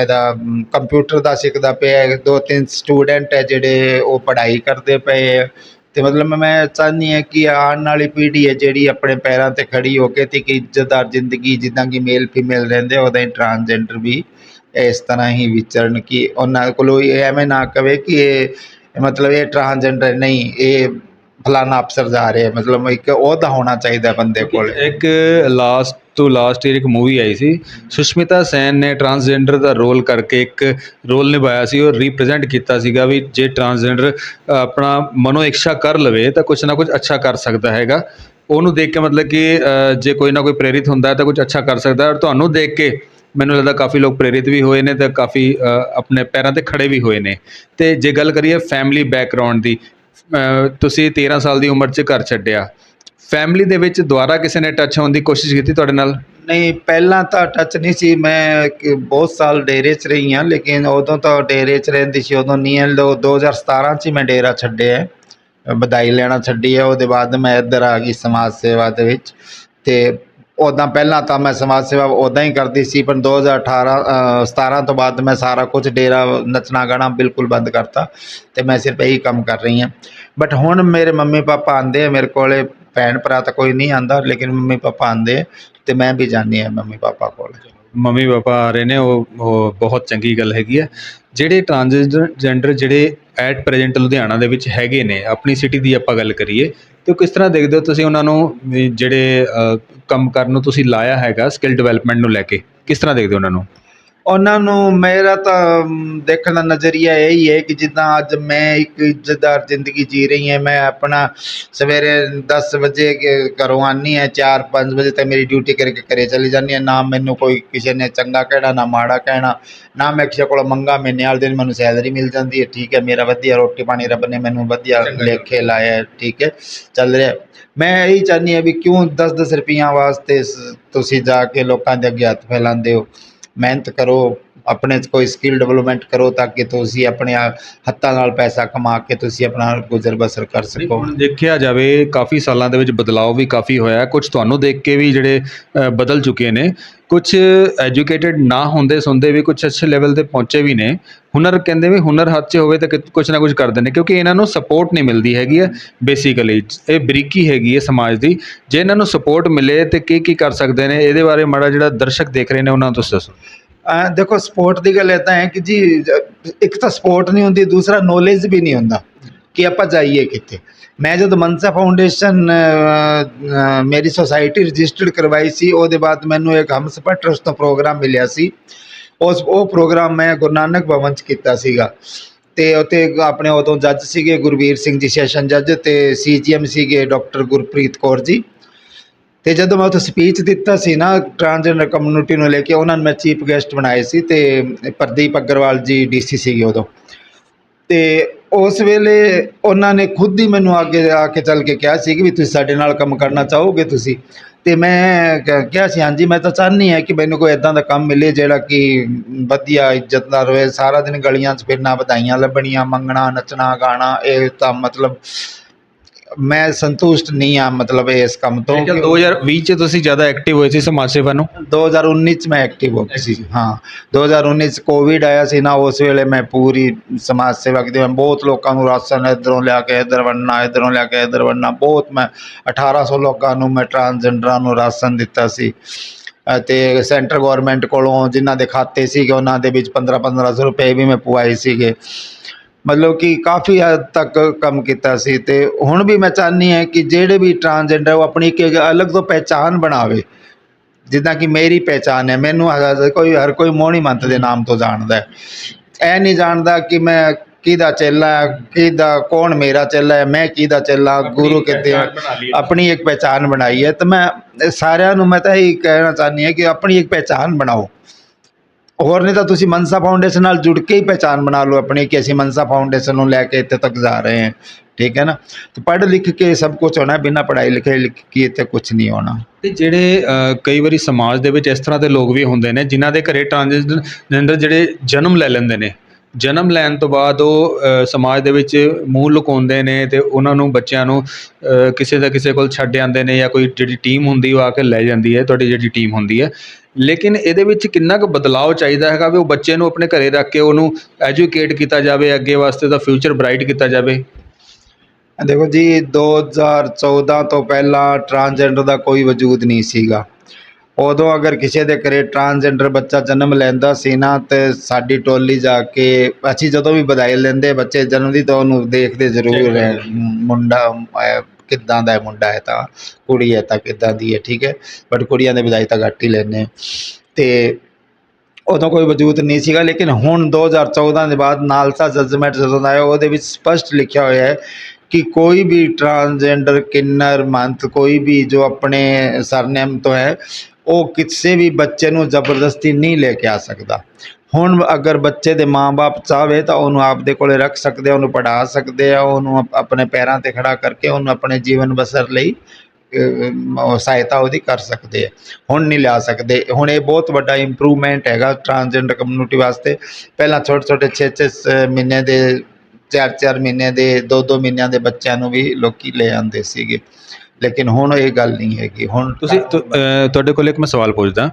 ਇਹਦਾ ਕੰਪਿਊਟਰ ਦਾ ਸਿੱਖਦਾ ਪਿਆ ਦੋ ਤਿੰਨ ਸਟੂਡੈਂਟ ਹੈ ਜਿਹੜੇ ਉਹ ਪੜ੍ਹਾਈ ਕਰਦੇ ਪਏ ਹੈ। ਤੇ ਮਤਲਬ ਮੈਂ ਚਾਹੁੰਦੀ ਹਾਂ ਕਿ ਆਉਣ ਵਾਲੀ ਪੀੜ੍ਹੀ ਹੈ ਜਿਹੜੀ ਆਪਣੇ ਪੈਰਾਂ ਤੇ ਖੜੀ ਹੋ ਕੇ ਤੇ ਇੱਕ ਇੱਜ਼ਤਦਾਰ ਜ਼ਿੰਦਗੀ ਜਿੱਦਾਂ ਕਿ ਮੇਲ ਫੀਮੇਲ ਰਹਿੰਦੇ ਉਹਦਾ ਹੀ ਟਰਾਂਸਜੈਂਡਰ ਵੀ ਇਸ ਤਰ੍ਹਾਂ ਹੀ ਵਿਚਰਨ ਕਿ ਉਹਨਾਂ ਕੋਲੋਂ ਇਹ ਐਵੇਂ ਨਾ ਕਵੇ ਕਿ ਇਹ ਮਤਲਬ ਇਹ ਟਰਾਂਸਜੈਂਡਰ ਨਹੀਂ ਇਹ ਫਲਾਣਾ ਅਫਸਰ ਜਾ ਰਿਹਾ ਮਤਲਬ ਇੱਕ ਉਹਦਾ ਹੋਣਾ ਚਾਹੀਦਾ ਬੰਦੇ ਕੋਲ। ਇੱਕ ਲਾਸਟ ਤੋਂ ਲਾਸਟ ਈਅਰ ਇੱਕ ਮੂਵੀ ਆਈ ਸੀ। ਸੁਸ਼ਮਿਤਾ ਸੈਨ ਨੇ ਟਰਾਂਸਜੈਂਡਰ ਦਾ ਰੋਲ ਕਰਕੇ ਇੱਕ ਰੋਲ ਨਿਭਾਇਆ ਸੀ, ਉਹ ਰੀਪ੍ਰਜੈਂਟ ਕੀਤਾ ਸੀਗਾ ਵੀ ਜੇ ਟਰਾਂਸਜੈਂਡਰ ਆਪਣਾ ਮਨੋ ਇੱਛਾ ਕਰ ਲਵੇ ਤਾਂ ਕੁਝ ਨਾ ਕੁਝ ਅੱਛਾ ਕਰ ਸਕਦਾ ਹੈਗਾ। ਉਹਨੂੰ ਦੇਖ ਕੇ ਮਤਲਬ ਕਿ ਜੇ ਕੋਈ ਨਾ ਕੋਈ ਪ੍ਰੇਰਿਤ ਹੁੰਦਾ ਹੈ ਤਾਂ ਕੁਝ ਅੱਛਾ ਕਰ ਸਕਦਾ ਔਰ ਤੁਹਾਨੂੰ ਦੇਖ ਕੇ ਮੈਨੂੰ ਲੱਗਦਾ ਕਾਫੀ ਲੋਕ ਪ੍ਰੇਰਿਤ ਵੀ ਹੋਏ ਨੇ ਤੇ ਕਾਫੀ ਆਪਣੇ ਪੈਰਾਂ ਤੇ ਖੜੇ ਵੀ ਹੋਏ ਨੇ। ਤੇ ਜੇ ਗੱਲ ਕਰੀਏ ਫੈਮਿਲੀ ਬੈਕਗ੍ਰਾਉਂਡ ਦੀ ਤੁਸੀਂ 13 ਸਾਲ ਦੀ ਉਮਰ 'ਚ ਘਰ ਛੱਡਿਆ। ਫੈਮਿਲੀ ਦੇ ਵਿੱਚ ਦੁਬਾਰਾ ਕਿਸੇ ਨੇ ਟੱਚ ਹੋਣ ਦੀ ਕੋਸ਼ਿਸ਼ ਕੀਤੀ ਤੁਹਾਡੇ ਨਾਲ? ਨਹੀਂ ਪਹਿਲਾਂ ਤਾਂ ਟੱਚ ਨਹੀਂ ਸੀ। ਮੈਂ ਕਿ ਬਹੁਤ ਸਾਲ ਡੇਰੇ 'ਚ ਰਹੀ ਹਾਂ ਲੇਕਿਨ ਉਦੋਂ ਤਾਂ ਡੇਰੇ 'ਚ ਰਹਿੰਦੀ ਸੀ ਉਦੋਂ ਨਹੀਂ ਹੈ। ਲੋ 2017 'ਚ ਹੀ ਮੈਂ ਡੇਰਾ ਛੱਡਿਆ ਹੈ। ਵਧਾਈ ਲੈਣਾ ਛੱਡੀ ਹੈ ਉਹਦੇ ਬਾਅਦ ਮੈਂ ਇੱਧਰ ਆ ਗਈ ਸਮਾਜ ਸੇਵਾ ਦੇ ਵਿੱਚ। ਤੇ ਉੱਦਾਂ ਪਹਿਲਾਂ ਤਾਂ ਮੈਂ ਸਮਾਜ ਸੇਵਾ ਉੱਦਾਂ ਹੀ ਕਰਦੀ ਸੀ ਪਰ 2018 ਅ, 17 ਤੋਂ ਬਾਅਦ ਮੈਂ ਸਾਰਾ ਕੁਝ ਡੇਰਾ ਨੱਚਣਾ ਗਾਣਾ ਬਿਲਕੁਲ ਬੰਦ ਕਰਤਾ ਤੇ ਮੈਂ ਸਿਰਫ ਇਹੀ ਕੰਮ ਕਰ ਰਹੀ ਹਾਂ। ਬਟ ਹੁਣ ਮੇਰੇ ਮੰਮੀ ਪਾਪਾ ਆਂਦੇ ਆ ਮੇਰੇ ਕੋਲੇ ਭੈਣ ਭਰਾ ਤਾਂ ਕੋਈ ਨਹੀਂ ਆਂਦਾ ਲੇਕਿਨ ਮੰਮੀ ਪਾਪਾ ਆਂਦੇ ਆ ਤੇ ਮੈਂ ਵੀ ਜਾਂਦੀ ਹਾਂ ਮੰਮੀ ਪਾਪਾ ਕੋਲ। ਮੰਮੀ ਪਾਪਾ ਆ ਰਹੇ ਨੇ ਉਹ ਉਹ ਬਹੁਤ ਚੰਗੀ ਗੱਲ ਹੈਗੀ ਹੈ ਜਿਹੜੇ ਟਰਾਂਸਜੈਂਡਰ ਜਿਹੜੇ ਐਟ ਪ੍ਰੈਜ਼ੈਂਟ ਲੁਧਿਆਣਾ ਦੇ ਵਿੱਚ ਹੈਗੇ ਨੇ ਆਪਣੀ ਸਿਟੀ ਦੀ ਆਪਾਂ ਗੱਲ ਕਰੀਏ ਤੇ ਉਹ ਕਿਸ ਤਰ੍ਹਾਂ ਦੇਖਦੇ ਹੋ ਤੁਸੀਂ ਉਹਨਾਂ ਨੂੰ ਵੀ ਜਿਹੜੇ ਅ, ਕੰਮ ਕਰਨ ਨੂੰ ਤੁਸੀਂ ਲਾਇਆ ਹੈਗਾ ਸਕਿੱਲ ਡਿਵੈਲਪਮੈਂਟ ਨੂੰ ਲੈ ਕੇ? ਕਿਸ ਤਰ੍ਹਾਂ ਦੇਖਦੇ ਹੋ ਉਹਨਾਂ ਨੂੰ? ਉਹਨਾਂ ਨੂੰ ਮੇਰਾ ਤਾਂ ਦੇਖਣ ਦਾ ਨਜ਼ਰੀਆ ਇਹ ਹੀ ਹੈ ਕਿ ਜਿੱਦਾਂ ਅੱਜ ਮੈਂ ਇੱਕ ਇੱਜ਼ਤਦਾਰ ਜ਼ਿੰਦਗੀ ਜੀ ਰਹੀ ਹਾਂ ਮੈਂ ਆਪਣਾ ਸਵੇਰੇ 10 ਵਜੇ ਘਰੋਂ ਆਉਂਦੀ ਹਾਂ 4-5 ਵਜੇ ਤੱਕ ਮੇਰੀ ਡਿਊਟੀ ਕਰਕੇ ਘਰੇ ਚਲੀ ਜਾਂਦੀ ਹਾਂ ਨਾ ਮੈਨੂੰ ਕੋਈ ਕਿਸੇ ਨੇ ਚੰਗਾ ਕਹਿਣਾ ਨਾ ਮਾੜਾ ਕਹਿਣਾ ਨਾ ਮੈਂ ਕਿਸੇ ਕੋਲੋਂ ਮੰਗਾ ਮਹੀਨੇ ਵਾਲੇ ਦਿਨ ਮੈਨੂੰ ਸੈਲਰੀ ਮਿਲ ਜਾਂਦੀ ਹੈ ਠੀਕ ਹੈ ਮੇਰਾ ਵਧੀਆ ਰੋਟੀ ਪਾਣੀ ਰੱਬ ਨੇ ਮੈਨੂੰ ਵਧੀਆ ਲੇਖੇ ਲਾਇਆ ਠੀਕ ਹੈ ਚੱਲ ਰਿਹਾ। ਮੈਂ ਇਹੀ ਚਾਹੁੰਦੀ ਹਾਂ ਵੀ ਕਿਉਂ 10-10 ਰੁਪਈਆਂ ਵਾਸਤੇ ਤੁਸੀਂ ਜਾ ਕੇ ਲੋਕਾਂ ਦੇ ਅੱਗੇ ਹੱਥ ਫੈਲਾਉਂਦੇ ਹੋ? ਮਿਹਨਤ ਕਰੋ ਆਪਣੇ ਕੋਈ ਸਕਿੱਲ ਡਿਵੈਲਪਮੈਂਟ ਕਰੋ ਤਾਂ ਕਿ ਤੁਸੀਂ ਆਪਣੇ ਆ- ਹੱਥਾਂ ਨਾਲ ਪੈਸਾ ਕਮਾ ਕੇ ਤੁਸੀਂ ਆਪਣਾ ਗੁਜ਼ਰ ਬਸਰ ਕਰ ਸਕੋ। ਹੁਣ ਦੇਖਿਆ ਜਾਵੇ ਕਾਫੀ ਸਾਲਾਂ ਦੇ ਵਿੱਚ ਬਦਲਾਅ ਵੀ ਕਾਫੀ ਹੋਇਆ। ਕੁਝ ਤੁਹਾਨੂੰ ਦੇਖ ਕੇ ਵੀ ਜਿਹੜੇ ਅ, ਬਦਲ ਚੁੱਕੇ ਨੇ। ਕੁਝ ਐਜੂਕੇਟਿਡ ਨਾ ਹੁੰਦੇ ਸੁਣਦੇ ਵੀ ਕੁਝ ਅੱਛੇ ਲੈਵਲ ਤੇ ਪਹੁੰਚੇ ਵੀ ਨੇ। ਹੁਨਰ ਕਹਿੰਦੇ ਵੀ ਹੁਨਰ ਹੱਥ 'ਚ ਹੋਵੇ ਤਾਂ ਕੁਝ ਨਾ ਕੁਝ ਕਰਦੇ ਨੇ ਕਿਉਂਕਿ ਇਹਨਾਂ ਨੂੰ ਸਪੋਰਟ ਨਹੀਂ ਮਿਲਦੀ ਹੈਗੀ ਹੈ ਬੇਸਿਕਲੀ ਇਹ ਬਰੀਕੀ ਹੈਗੀ ਹੈ ਸਮਾਜ ਦੀ। ਜੇ ਇਹਨਾਂ ਨੂੰ ਸਪੋਰਟ ਮਿਲੇ ਤੇ ਕੀ ਕੀ ਕਰ ਸਕਦੇ ਨੇ? ਇਹਦੇ ਬਾਰੇ ਮਾੜਾ ਜਿਹੜਾ ਦਰਸ਼ਕ ਦੇਖ ਰਹੇ ਨੇ ਉਹਨਾਂ ਨੂੰ ਤੁਸੀਂ ਦੱਸੋ। ਦੇਖੋ ਸਪੋਰਟ ਦੀ ਗੱਲ ਇੱਦਾਂ ਹੈ ਕਿ ਜੀ, ਇੱਕ ਤਾਂ ਸਪੋਰਟ ਨਹੀਂ ਹੁੰਦੀ, ਦੂਸਰਾ ਨੋਲੇਜ ਵੀ ਨਹੀਂ ਹੁੰਦਾ ਕਿ ਆਪਾਂ ਜਾਈਏ ਕਿੱਥੇ। ਮੈਂ ਜਦੋਂ ਮਨਸਾ ਫਾਊਂਡੇਸ਼ਨ ਮੇਰੀ ਸੋਸਾਇਟੀ ਰਜਿਸਟਰਡ ਕਰਵਾਈ ਸੀ, ਉਹਦੇ ਬਾਅਦ ਮੈਨੂੰ ਇੱਕ ਹਮਸਫਰ ਟਰਸਟ ਤੋਂ ਪ੍ਰੋਗਰਾਮ ਮਿਲਿਆ ਸੀ। ਉਸ, ਉਹ ਪ੍ਰੋਗਰਾਮ ਮੈਂ ਗੁਰੂ ਨਾਨਕ ਭਵਨ 'ਚ ਕੀਤਾ ਸੀਗਾ। ਤੇ ਉੱਥੇ ਆਪਣੇ ਉਦੋਂ ਜੱਜ ਸੀਗੇ ਗੁਰਵੀਰ ਸਿੰਘ ਜੀ, ਸੈਸ਼ਨ ਜੱਜ ਤੇ ਸੀਜੀਐਮ ਸੀਗੇ ਡਾਕਟਰ ਗੁਰਪ੍ਰੀਤ ਕੌਰ ਜੀ। ਤੇ ਜਦੋਂ ਮੈਂ ਉੱਥੇ ਸਪੀਚ ਦਿੱਤਾ ਸੀ ਨਾ ਟ੍ਰਾਂਸਜੈਂਡਰ ਕਮਿਊਨਿਟੀ ਨੂੰ ਲੈ ਕੇ, ਉਹਨਾਂ ਨੂੰ ਮੈਂ ਚੀਫ ਗੈਸਟ ਬਣਾਏ ਸੀ ਤੇ ਪ੍ਰਦੀਪ ਅਗਰਵਾਲ ਜੀ ਡੀਸੀ ਸੀਗੇ ਉਦੋਂ। ਤੇ ਉਸ ਵੇਲੇ ਉਹਨਾਂ ਨੇ ਖੁਦ ਹੀ ਮੈਨੂੰ ਅੱਗੇ ਆ ਕੇ ਚੱਲ ਕੇ ਕਿਹਾ ਸੀ ਕਿ ਵੀ ਤੁਸੀਂ ਸਾਡੇ ਨਾਲ ਕੰਮ ਕਰਨਾ ਚਾਹੋਗੇ ਤੁਸੀਂ। ਤੇ ਮੈਂ ਕਿਹਾ ਸੀ, ਹਾਂਜੀ, ਮੈਂ ਤਾਂ ਚਾਹੁੰਦੀ ਹਾਂ ਕਿ ਮੈਨੂੰ ਕੋਈ ਇਦਾਂ ਦਾ ਕੰਮ ਮਿਲੇ ਜਿਹੜਾ ਕਿ ਵਧੀਆ ਇੱਜ਼ਤਦਾਰ ਹੋਵੇ ਸਾਰਾ ਦਿਨ ਗਲੀਆਂ 'ਚ ਫਿਰਨਾ, ਵਧਾਈਆਂ ਲੱਭਣੀਆਂ, ਮੰਗਣਾ, ਨੱਚਣਾ, ਗਾਣਾ, ਇਹ ਤਾਂ ਮਤਲਬ ਮੈਂ ਸੰਤੁਸ਼ਟ ਨਹੀਂ ਆ ਮਤਲਬ ਇਸ ਕੰਮ ਤੋਂ ਕਿ 2020 ਚ ਤੁਸੀਂ ਜ਼ਿਆਦਾ ਐਕਟਿਵ ਹੋਏ ਸੀ ਸਮਾਜ ਸੇਵਾ ਨੂੰ? 2019 ਚ ਮੈਂ ਐਕਟਿਵ ਹੋ ਗਈ ਸੀ ਹਾਂ। 2019 ਚ ਕੋਵਿਡ ਆਇਆ ਸੀ ਨਾ ਉਸ ਵੇਲੇ ਮੈਂ ਪੂਰੀ ਸਮਾਜ ਸੇਵਾ ਕੀਤੀ। ਮੈਂ ਬਹੁਤ ਲੋਕਾਂ ਨੂੰ ਰਾਸ਼ਨ ਇੱਧਰੋਂ ਲਿਆ ਕੇ ਇੱਧਰ ਵੰਡਣਾ ਇੱਧਰੋਂ ਲਿਆ ਕੇ ਇੱਧਰ ਵੰਡਣਾ। ਬਹੁਤ ਮੈਂ 1800 ਲੋਕਾਂ ਨੂੰ ਮੈਂ ਟਰਾਂਸਜੈਂਡਰਾਂ ਨੂੰ ਰਾਸ਼ਨ ਦਿੱਤਾ ਸੀ। ਅਤੇ ਸੈਂਟਰ ਗਵਰਨਮੈਂਟ ਕੋਲੋਂ ਜਿਨ੍ਹਾਂ ਦੇ ਖਾਤੇ ਸੀਗੇ ਉਹਨਾਂ ਦੇ ਵਿੱਚ 15 1500 ਰੁਪਏ ਵੀ ਮੈਂ ਪਵਾਏ ਸੀਗੇ। ਮਤਲਬ ਕਿ ਕਾਫੀ ਹੱਦ ਤੱਕ ਕੰਮ ਕੀਤਾ ਸੀ ਤੇ ਹੁਣ ਵੀ ਮੈਂ ਚਾਹੁੰਦੀ ਹਾਂ ਕਿ ਜਿਹੜੇ ਵੀ ਟਰਾਂਸਜੈਂਡਰ ਉਹ ਆਪਣੀ ਇੱਕ ਅਲੱਗ ਤੋਂ ਪਹਿਚਾਨ ਬਣਾਵੇ। ਜਿੱਦਾਂ ਕਿ ਮੇਰੀ ਪਹਿਚਾਨ ਹੈ ਮੈਨੂੰ ਕੋਈ ਹਰ ਕੋਈ ਮੋਹਣੀ ਮੰਤ ਦੇ ਨਾਮ ਤੋਂ ਜਾਣਦਾ ਇਹ ਨਹੀਂ ਜਾਣਦਾ ਕਿ ਮੈਂ ਕਿਹਦਾ ਚੇਲਾ ਕਿਹਦਾ ਕੌਣ ਮੇਰਾ ਚੇਲਾ ਹੈ ਮੈਂ ਕਿਹਦਾ ਚੇਲਾ ਗੁਰੂ ਕਿਤੇ ਆਪਣੀ ਇੱਕ ਪਹਿਚਾਨ ਬਣਾਈ ਹੈ। ਤੇ ਮੈਂ ਸਾਰਿਆਂ ਨੂੰ ਮੈਂ ਤਾਂ ਇਹ ਕਹਿਣਾ ਚਾਹੁੰਦੀ ਹਾਂ ਕਿ ਆਪਣੀ ਇੱਕ ਪਹਿਚਾਨ ਬਣਾਓ। ਹੋਰ ਨਹੀਂ ਤਾਂ ਤੁਸੀਂ ਮਨਸਾ ਫਾਊਂਡੇਸ਼ਨ ਨਾਲ ਜੁੜ ਕੇ ਹੀ ਪਹਿਚਾਨ ਬਣਾ ਲਓ ਆਪਣੀ ਕਿ ਅਸੀਂ ਮਨਸਾ ਫਾਊਂਡੇਸ਼ਨ ਨੂੰ ਲੈ ਕੇ ਇੱਥੇ ਤੱਕ ਜਾ ਰਹੇ ਹਾਂ। ਠੀਕ ਹੈ ਨਾ? ਤੇ ਪੜ੍ਹ ਲਿਖ ਕੇ ਸਭ ਕੁਝ ਹੋਣਾ ਬਿਨਾਂ ਪੜ੍ਹਾਈ ਲਿਖਾਈ ਲਿਖ ਕੇ ਇੱਥੇ ਕੁਝ ਨਹੀਂ ਹੋਣਾ। ਤੇ ਜਿਹੜੇ ਅ, ਕਈ ਵਾਰੀ ਸਮਾਜ ਦੇ ਵਿੱਚ ਇਸ ਤਰ੍ਹਾਂ ਦੇ ਲੋਕ ਵੀ ਹੁੰਦੇ ਨੇ ਜਿਨ੍ਹਾਂ ਦੇ ਘਰੇ ਟਰਾਂਸਜੈਂਡਰ ਜਿਹੜੇ ਜਨਮ ਲੈ ਲੈਂਦੇ ਨੇ। ਜਨਮ ਲੈਣ ਤੋਂ ਬਾਅਦ ਉਹ ਸਮਾਜ ਦੇ ਵਿੱਚ ਮੂੰਹ ਲੁਕਾਉਂਦੇ ਨੇ ਅਤੇ ਉਹਨਾਂ ਨੂੰ ਬੱਚਿਆਂ ਨੂੰ ਕਿਸੇ ਦਾ ਕਿਸੇ ਕੋਲ ਛੱਡ ਆਉਂਦੇ ਨੇ ਜਾਂ ਕੋਈ ਜਿਹੜੀ ਟੀਮ ਹੁੰਦੀ ਉਹ ਆ ਕੇ ਲੈ ਜਾਂਦੀ ਹੈ, ਤੁਹਾਡੀ ਜਿਹੜੀ ਟੀਮ ਹੁੰਦੀ ਹੈ। ਲੇਕਿਨ ਇਹਦੇ ਵਿੱਚ ਕਿੰਨਾ ਕੁ ਬਦਲਾਅ ਚਾਹੀਦਾ ਹੈਗਾ ਵੀ ਉਹ ਬੱਚੇ ਨੂੰ ਆਪਣੇ ਘਰ ਰੱਖ ਕੇ ਉਹਨੂੰ ਐਜੂਕੇਟ ਕੀਤਾ ਜਾਵੇ, ਅੱਗੇ ਵਾਸਤੇ ਦਾ ਫਿਊਚਰ ਬਰਾਈਟ ਕੀਤਾ ਜਾਵੇ? ਦੇਖੋ ਜੀ 2014 ਤੋਂ ਪਹਿਲਾਂ ਟਰਾਂਸਜੈਂਡਰ ਦਾ ਕੋਈ ਵਜੂਦ ਨਹੀਂ ਸੀਗਾ। ਉਦੋਂ ਅਗਰ ਕਿਸੇ ਦੇ ਘਰੇ ਟਰਾਂਸਜੈਂਡਰ ਬੱਚਾ ਜਨਮ ਲੈਂਦਾ ਸੀ ਨਾ ਤੇ ਸਾਡੀ ਟੋਲੀ ਜਾ ਕੇ ਅਸੀਂ ਜਦੋਂ ਵੀ ਵਧਾਈ ਲੈਂਦੇ ਬੱਚੇ ਜਨਮ ਦੀ ਤਾਂ ਉਹਨੂੰ ਦੇਖਦੇ ਜ਼ਰੂਰ ਹੈ ਮੁੰਡਾ ਅਹ, ਕਿੱਦਾਂ ਦਾ ਹੈ ਮੁੰਡਾ ਹੈ ਤਾਂ ਕੁੜੀ ਹੈ ਤਾਂ ਕਿੱਦਾਂ ਦੀ ਹੈ ਠੀਕ ਹੈ? ਬਟ ਕੁੜੀਆਂ ਦੇ ਵਧਾਈ ਤਾਂ ਘੱਟ ਹੀ ਲੈਂਦੇ ਤੇ ਉਦੋਂ ਕੋਈ ਵਜੂਦ ਨਹੀਂ ਸੀਗਾ ਲੇਕਿਨ ਹੁਣ 2014 ਦੇ ਬਾਅਦ ਨਾਲਸਾ ਜਜਮੈਂਟ ਜਦੋਂ ਆਇਆ ਉਹਦੇ ਵਿੱਚ ਸਪਸ਼ਟ ਲਿਖਿਆ ਹੋਇਆ ਹੈ ਕਿ ਕੋਈ ਵੀ ਟਰਾਂਸਜੈਂਡਰ ਕਿੰਨਰ ਮੰਤ ਕੋਈ ਵੀ ਜੋ ਆਪਣੇ ਸਰਨੇਮ ਤੋਂ ਹੈ ਉਹ ਕਿਸੇ ਵੀ ਬੱਚੇ ਨੂੰ ਜ਼ਬਰਦਸਤੀ ਨਹੀਂ ਲੈ ਕੇ ਆ ਸਕਦਾ। ਹੁਣ ਅਗਰ ਬੱਚੇ ਦੇ ਮਾਪੇ ਚਾਹਵੇ ਤਾਂ ਉਹਨੂੰ ਆਪਦੇ ਕੋਲੇ ਰੱਖ ਸਕਦੇ ਆ, ਉਹਨੂੰ ਪੜ੍ਹਾ ਸਕਦੇ ਆ, ਉਹਨੂੰ ਆਪਣੇ ਪੈਰਾਂ ਤੇ ਖੜਾ ਕਰਕੇ ਉਹਨੂੰ ਆਪਣੇ ਜੀਵਨ ਬਸਰ ਲਈ ਸਹਾਇਤਾ ਉਹਦੀ ਕਰ ਸਕਦੇ ਆ। ਹੁਣ ਨਹੀਂ ਲਿਆ ਸਕਦੇ। ਹੁਣ ਇਹ ਬਹੁਤ ਵੱਡਾ ਇੰਪਰੂਵਮੈਂਟ ਹੈਗਾ ਟਰਾਂਸਜੈਂਡਰ ਕਮਿਊਨਿਟੀ ਵਾਸਤੇ। ਪਹਿਲਾਂ ਛੋਟੇ ਛੋਟੇ 6-6 ਮਹੀਨੇ ਦੇ 4-4 ਮਹੀਨੇ ਦੇ 2-2 ਮਹੀਨਿਆਂ ਦੇ ਬੱਚਿਆਂ ਨੂੰ ਵੀ ਲੋਕੀ ਲੈ ਆਉਂਦੇ ਸੀਗੇ। ਲੇਕਿਨ ਹੁਣ ਇਹ ਗੱਲ ਨਹੀਂ ਹੈਗੀ ਹੁਣ ਤੁਸੀਂ ਤੁ- ਅਹ ਤੁਹਾਡੇ ਕੋਲ ਇੱਕ ਮੈਂ ਸਵਾਲ ਪੁੱਛਦਾ।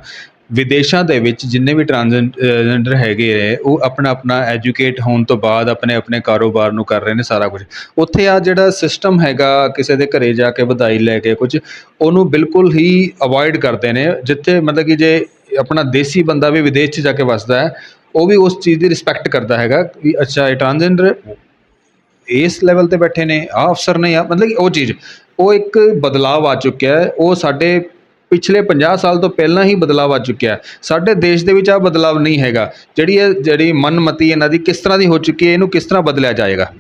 ਵਿਦੇਸ਼ਾਂ ਦੇ ਵਿੱਚ ਜਿੰਨੇ ਵੀ ਟਰਾਂਸਜੈਂਡਰ ਹੈਗੇ ਹੈ ਉਹ ਆਪਣਾ ਆਪਣਾ ਐਜੂਕੇਟ ਹੋਣ ਤੋਂ ਬਾਅਦ ਆਪਣੇ ਆਪਣੇ ਕਾਰੋਬਾਰ ਨੂੰ ਕਰ ਰਹੇ ਨੇ ਸਾਰਾ ਕੁਝ। ਉੱਥੇ ਆ ਜਿਹੜਾ ਸਿਸਟਮ ਹੈਗਾ ਕਿਸੇ ਦੇ ਘਰੇ ਜਾ ਕੇ ਵਧਾਈ ਲੈ ਕੇ ਕੁਝ ਉਹਨੂੰ ਬਿਲਕੁਲ ਹੀ ਅਵੋਇਡ ਕਰਦੇ ਨੇ। ਜਿੱਥੇ ਮਤਲਬ ਕਿ ਜੇ ਆਪਣਾ ਦੇਸੀ ਬੰਦਾ ਵੀ ਵਿਦੇਸ਼ 'ਚ ਜਾ ਕੇ ਵਸਦਾ ਹੈ ਉਹ ਵੀ ਉਸ ਚੀਜ਼ ਦੀ ਰਿਸਪੈਕਟ ਕਰਦਾ ਹੈਗਾ ਵੀ ਅੱਛਾ ਇਹ ਟਰਾਂਸਜੈਂਡਰ ਇਸ ਲੈਵਲ ਤੇ ਬੈਠੇ ਨੇ ਆ ਅਫਸਰ ਨੇ ਆ ਮਤਲਬ ਕਿ ਉਹ ਚੀਜ਼। ਉਹ ਇੱਕ ਬਦਲਾਅ ਆ ਚੁੱਕਿਆ ਹੈ। ਉਹ ਸਾਡੇ ਪਿਛਲੇ 50 ਸਾਲ ਤੋਂ ਪਹਿਲਾਂ ਹੀ ਬਦਲਾਅ ਆ ਚੁੱਕਿਆ ਸਾਡੇ ਦੇਸ਼ ਦੇ ਵਿੱਚ ਆ ਬਦਲਾਅ ਨਹੀਂ ਹੈਗਾ। ਜਿਹੜੀ ਇਹ, ਜਿਹੜੀ ਮਨਮਤੀ ਇਹਨਾਂ ਦੀ ਕਿਸ ਤਰ੍ਹਾਂ ਦੀ ਹੋ ਚੁੱਕੀ ਹੈ, ਇਹਨੂੰ ਕਿਸ ਤਰ੍ਹਾਂ ਬਦਲਿਆ ਜਾਏਗਾ?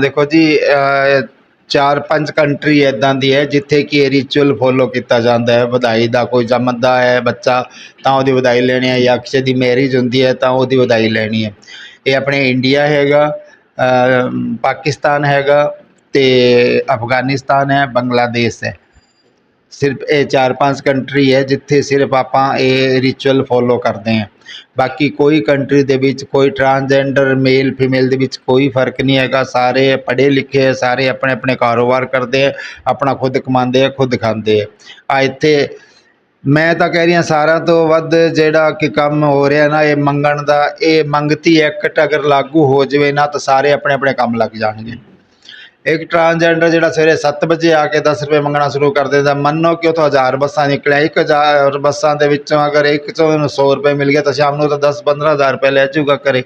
ਦੇਖੋ ਜੀ ਚਾਰ ਪੰਜ ਕੰਟਰੀ ਇਦਾਂ ਦੀ ਹੈ ਜਿੱਥੇ ਕਿ ਇਹ ਰਿਚੁਅਲ ਫੋਲੋ ਕੀਤਾ ਜਾਂਦਾ ਹੈ। ਵਧਾਈ ਦਾ ਕੋਈ ਜੰਮਦਾ ਹੈ ਬੱਚਾ, ਤਾਂ ਉਹਦੀ ਵਧਾਈ ਲੈਣੀ ਹੈ ਜਾਂ ਕਿਸੇ ਦੀ ਮੈਰਿਜ ਹੁੰਦੀ ਹੈ, ਤਾਂ ਉਹਦੀ ਵਧਾਈ ਲੈਣੀ ਹੈ। ਇਹ ਆਪਣੇ ਇੰਡੀਆ ਹੈਗਾ ਪਾਕਿਸਤਾਨ ਹੈਗਾ ਤੇ ਅਫਗਾਨਿਸਤਾਨ ਹੈ, ਬੰਗਲਾਦੇਸ਼ ਹੈ। ਸਿਰਫ ਇਹ ਚਾਰ ਪੰਜ ਕੰਟਰੀ ਹੈ, ਜਿੱਥੇ ਸਿਰਫ ਆਪਾਂ ਇਹ ਰਿਚੁਅਲ ਫੋਲੋ ਕਰਦੇ ਹਾਂ। ਬਾਕੀ ਕੋਈ ਕੰਟਰੀ ਦੇ ਵਿੱਚ ਕੋਈ ਟਰਾਂਸਜੈਂਡਰ ਮੇਲ ਫੀਮੇਲ ਦੇ ਵਿੱਚ ਕੋਈ ਫ਼ਰਕ ਨਹੀਂ ਹੈਗਾ। ਸਾਰੇ ਪੜ੍ਹੇ ਲਿਖੇ ਸਾਰੇ ਆਪਣੇ ਆਪਣੇ ਕਾਰੋਬਾਰ ਕਰਦੇ ਹੈ, ਆਪਣਾ ਖੁਦ ਕਮਾਉਂਦੇ ਹੈ, ਖੁਦ ਖਾਂਦੇ ਹੈ। ਆ ਇੱਥੇ ਮੈਂ ਤਾਂ ਕਹਿ ਰਹੀ ਹਾਂ ਸਾਰਿਆਂ ਤੋਂ ਵੱਧ ਜਿਹੜਾ ਕਿ ਕੰਮ ਹੋ ਰਿਹਾ ਨਾ, ਇਹ ਮੰਗਣ ਦਾ, ਇਹ ਮੰਗਤੀ ਐਕਟ ਅਗਰ ਲਾਗੂ ਹੋ ਜਾਵੇ ਨਾ, ਤਾਂ ਸਾਰੇ ਆਪਣੇ ਆਪਣੇ ਕੰਮ ਲੱਗ ਜਾਣਗੇ। ਇੱਕ ਟਰਾਂਸਜੈਂਡਰ ਜਿਹੜਾ ਸਵੇਰੇ 7 ਵਜੇ ਆ ਕੇ 10 ਰੁਪਏ ਮੰਗਣਾ ਸ਼ੁਰੂ ਕਰ ਦਿੰਦਾ। ਮੰਨੋ ਕਿ ਉਹ ਤੋਂ 1000 ਬੱਸਾਂ ਨਿਕਲਿਆ। 1000 ਬੱਸਾਂ ਦੇ ਵਿੱਚੋਂ ਅਗਰ ਇੱਕ ਚੋਂ ਉਹਨੂੰ 100 ਰੁਪਏ ਮਿਲ ਗਿਆ ਤਾਂ ਸ਼ਾਮ ਨੂੰ ਤਾਂ 10 15000 ਰੁਪਏ ਲੈ ਜਾਊਗਾ ਕਰੇ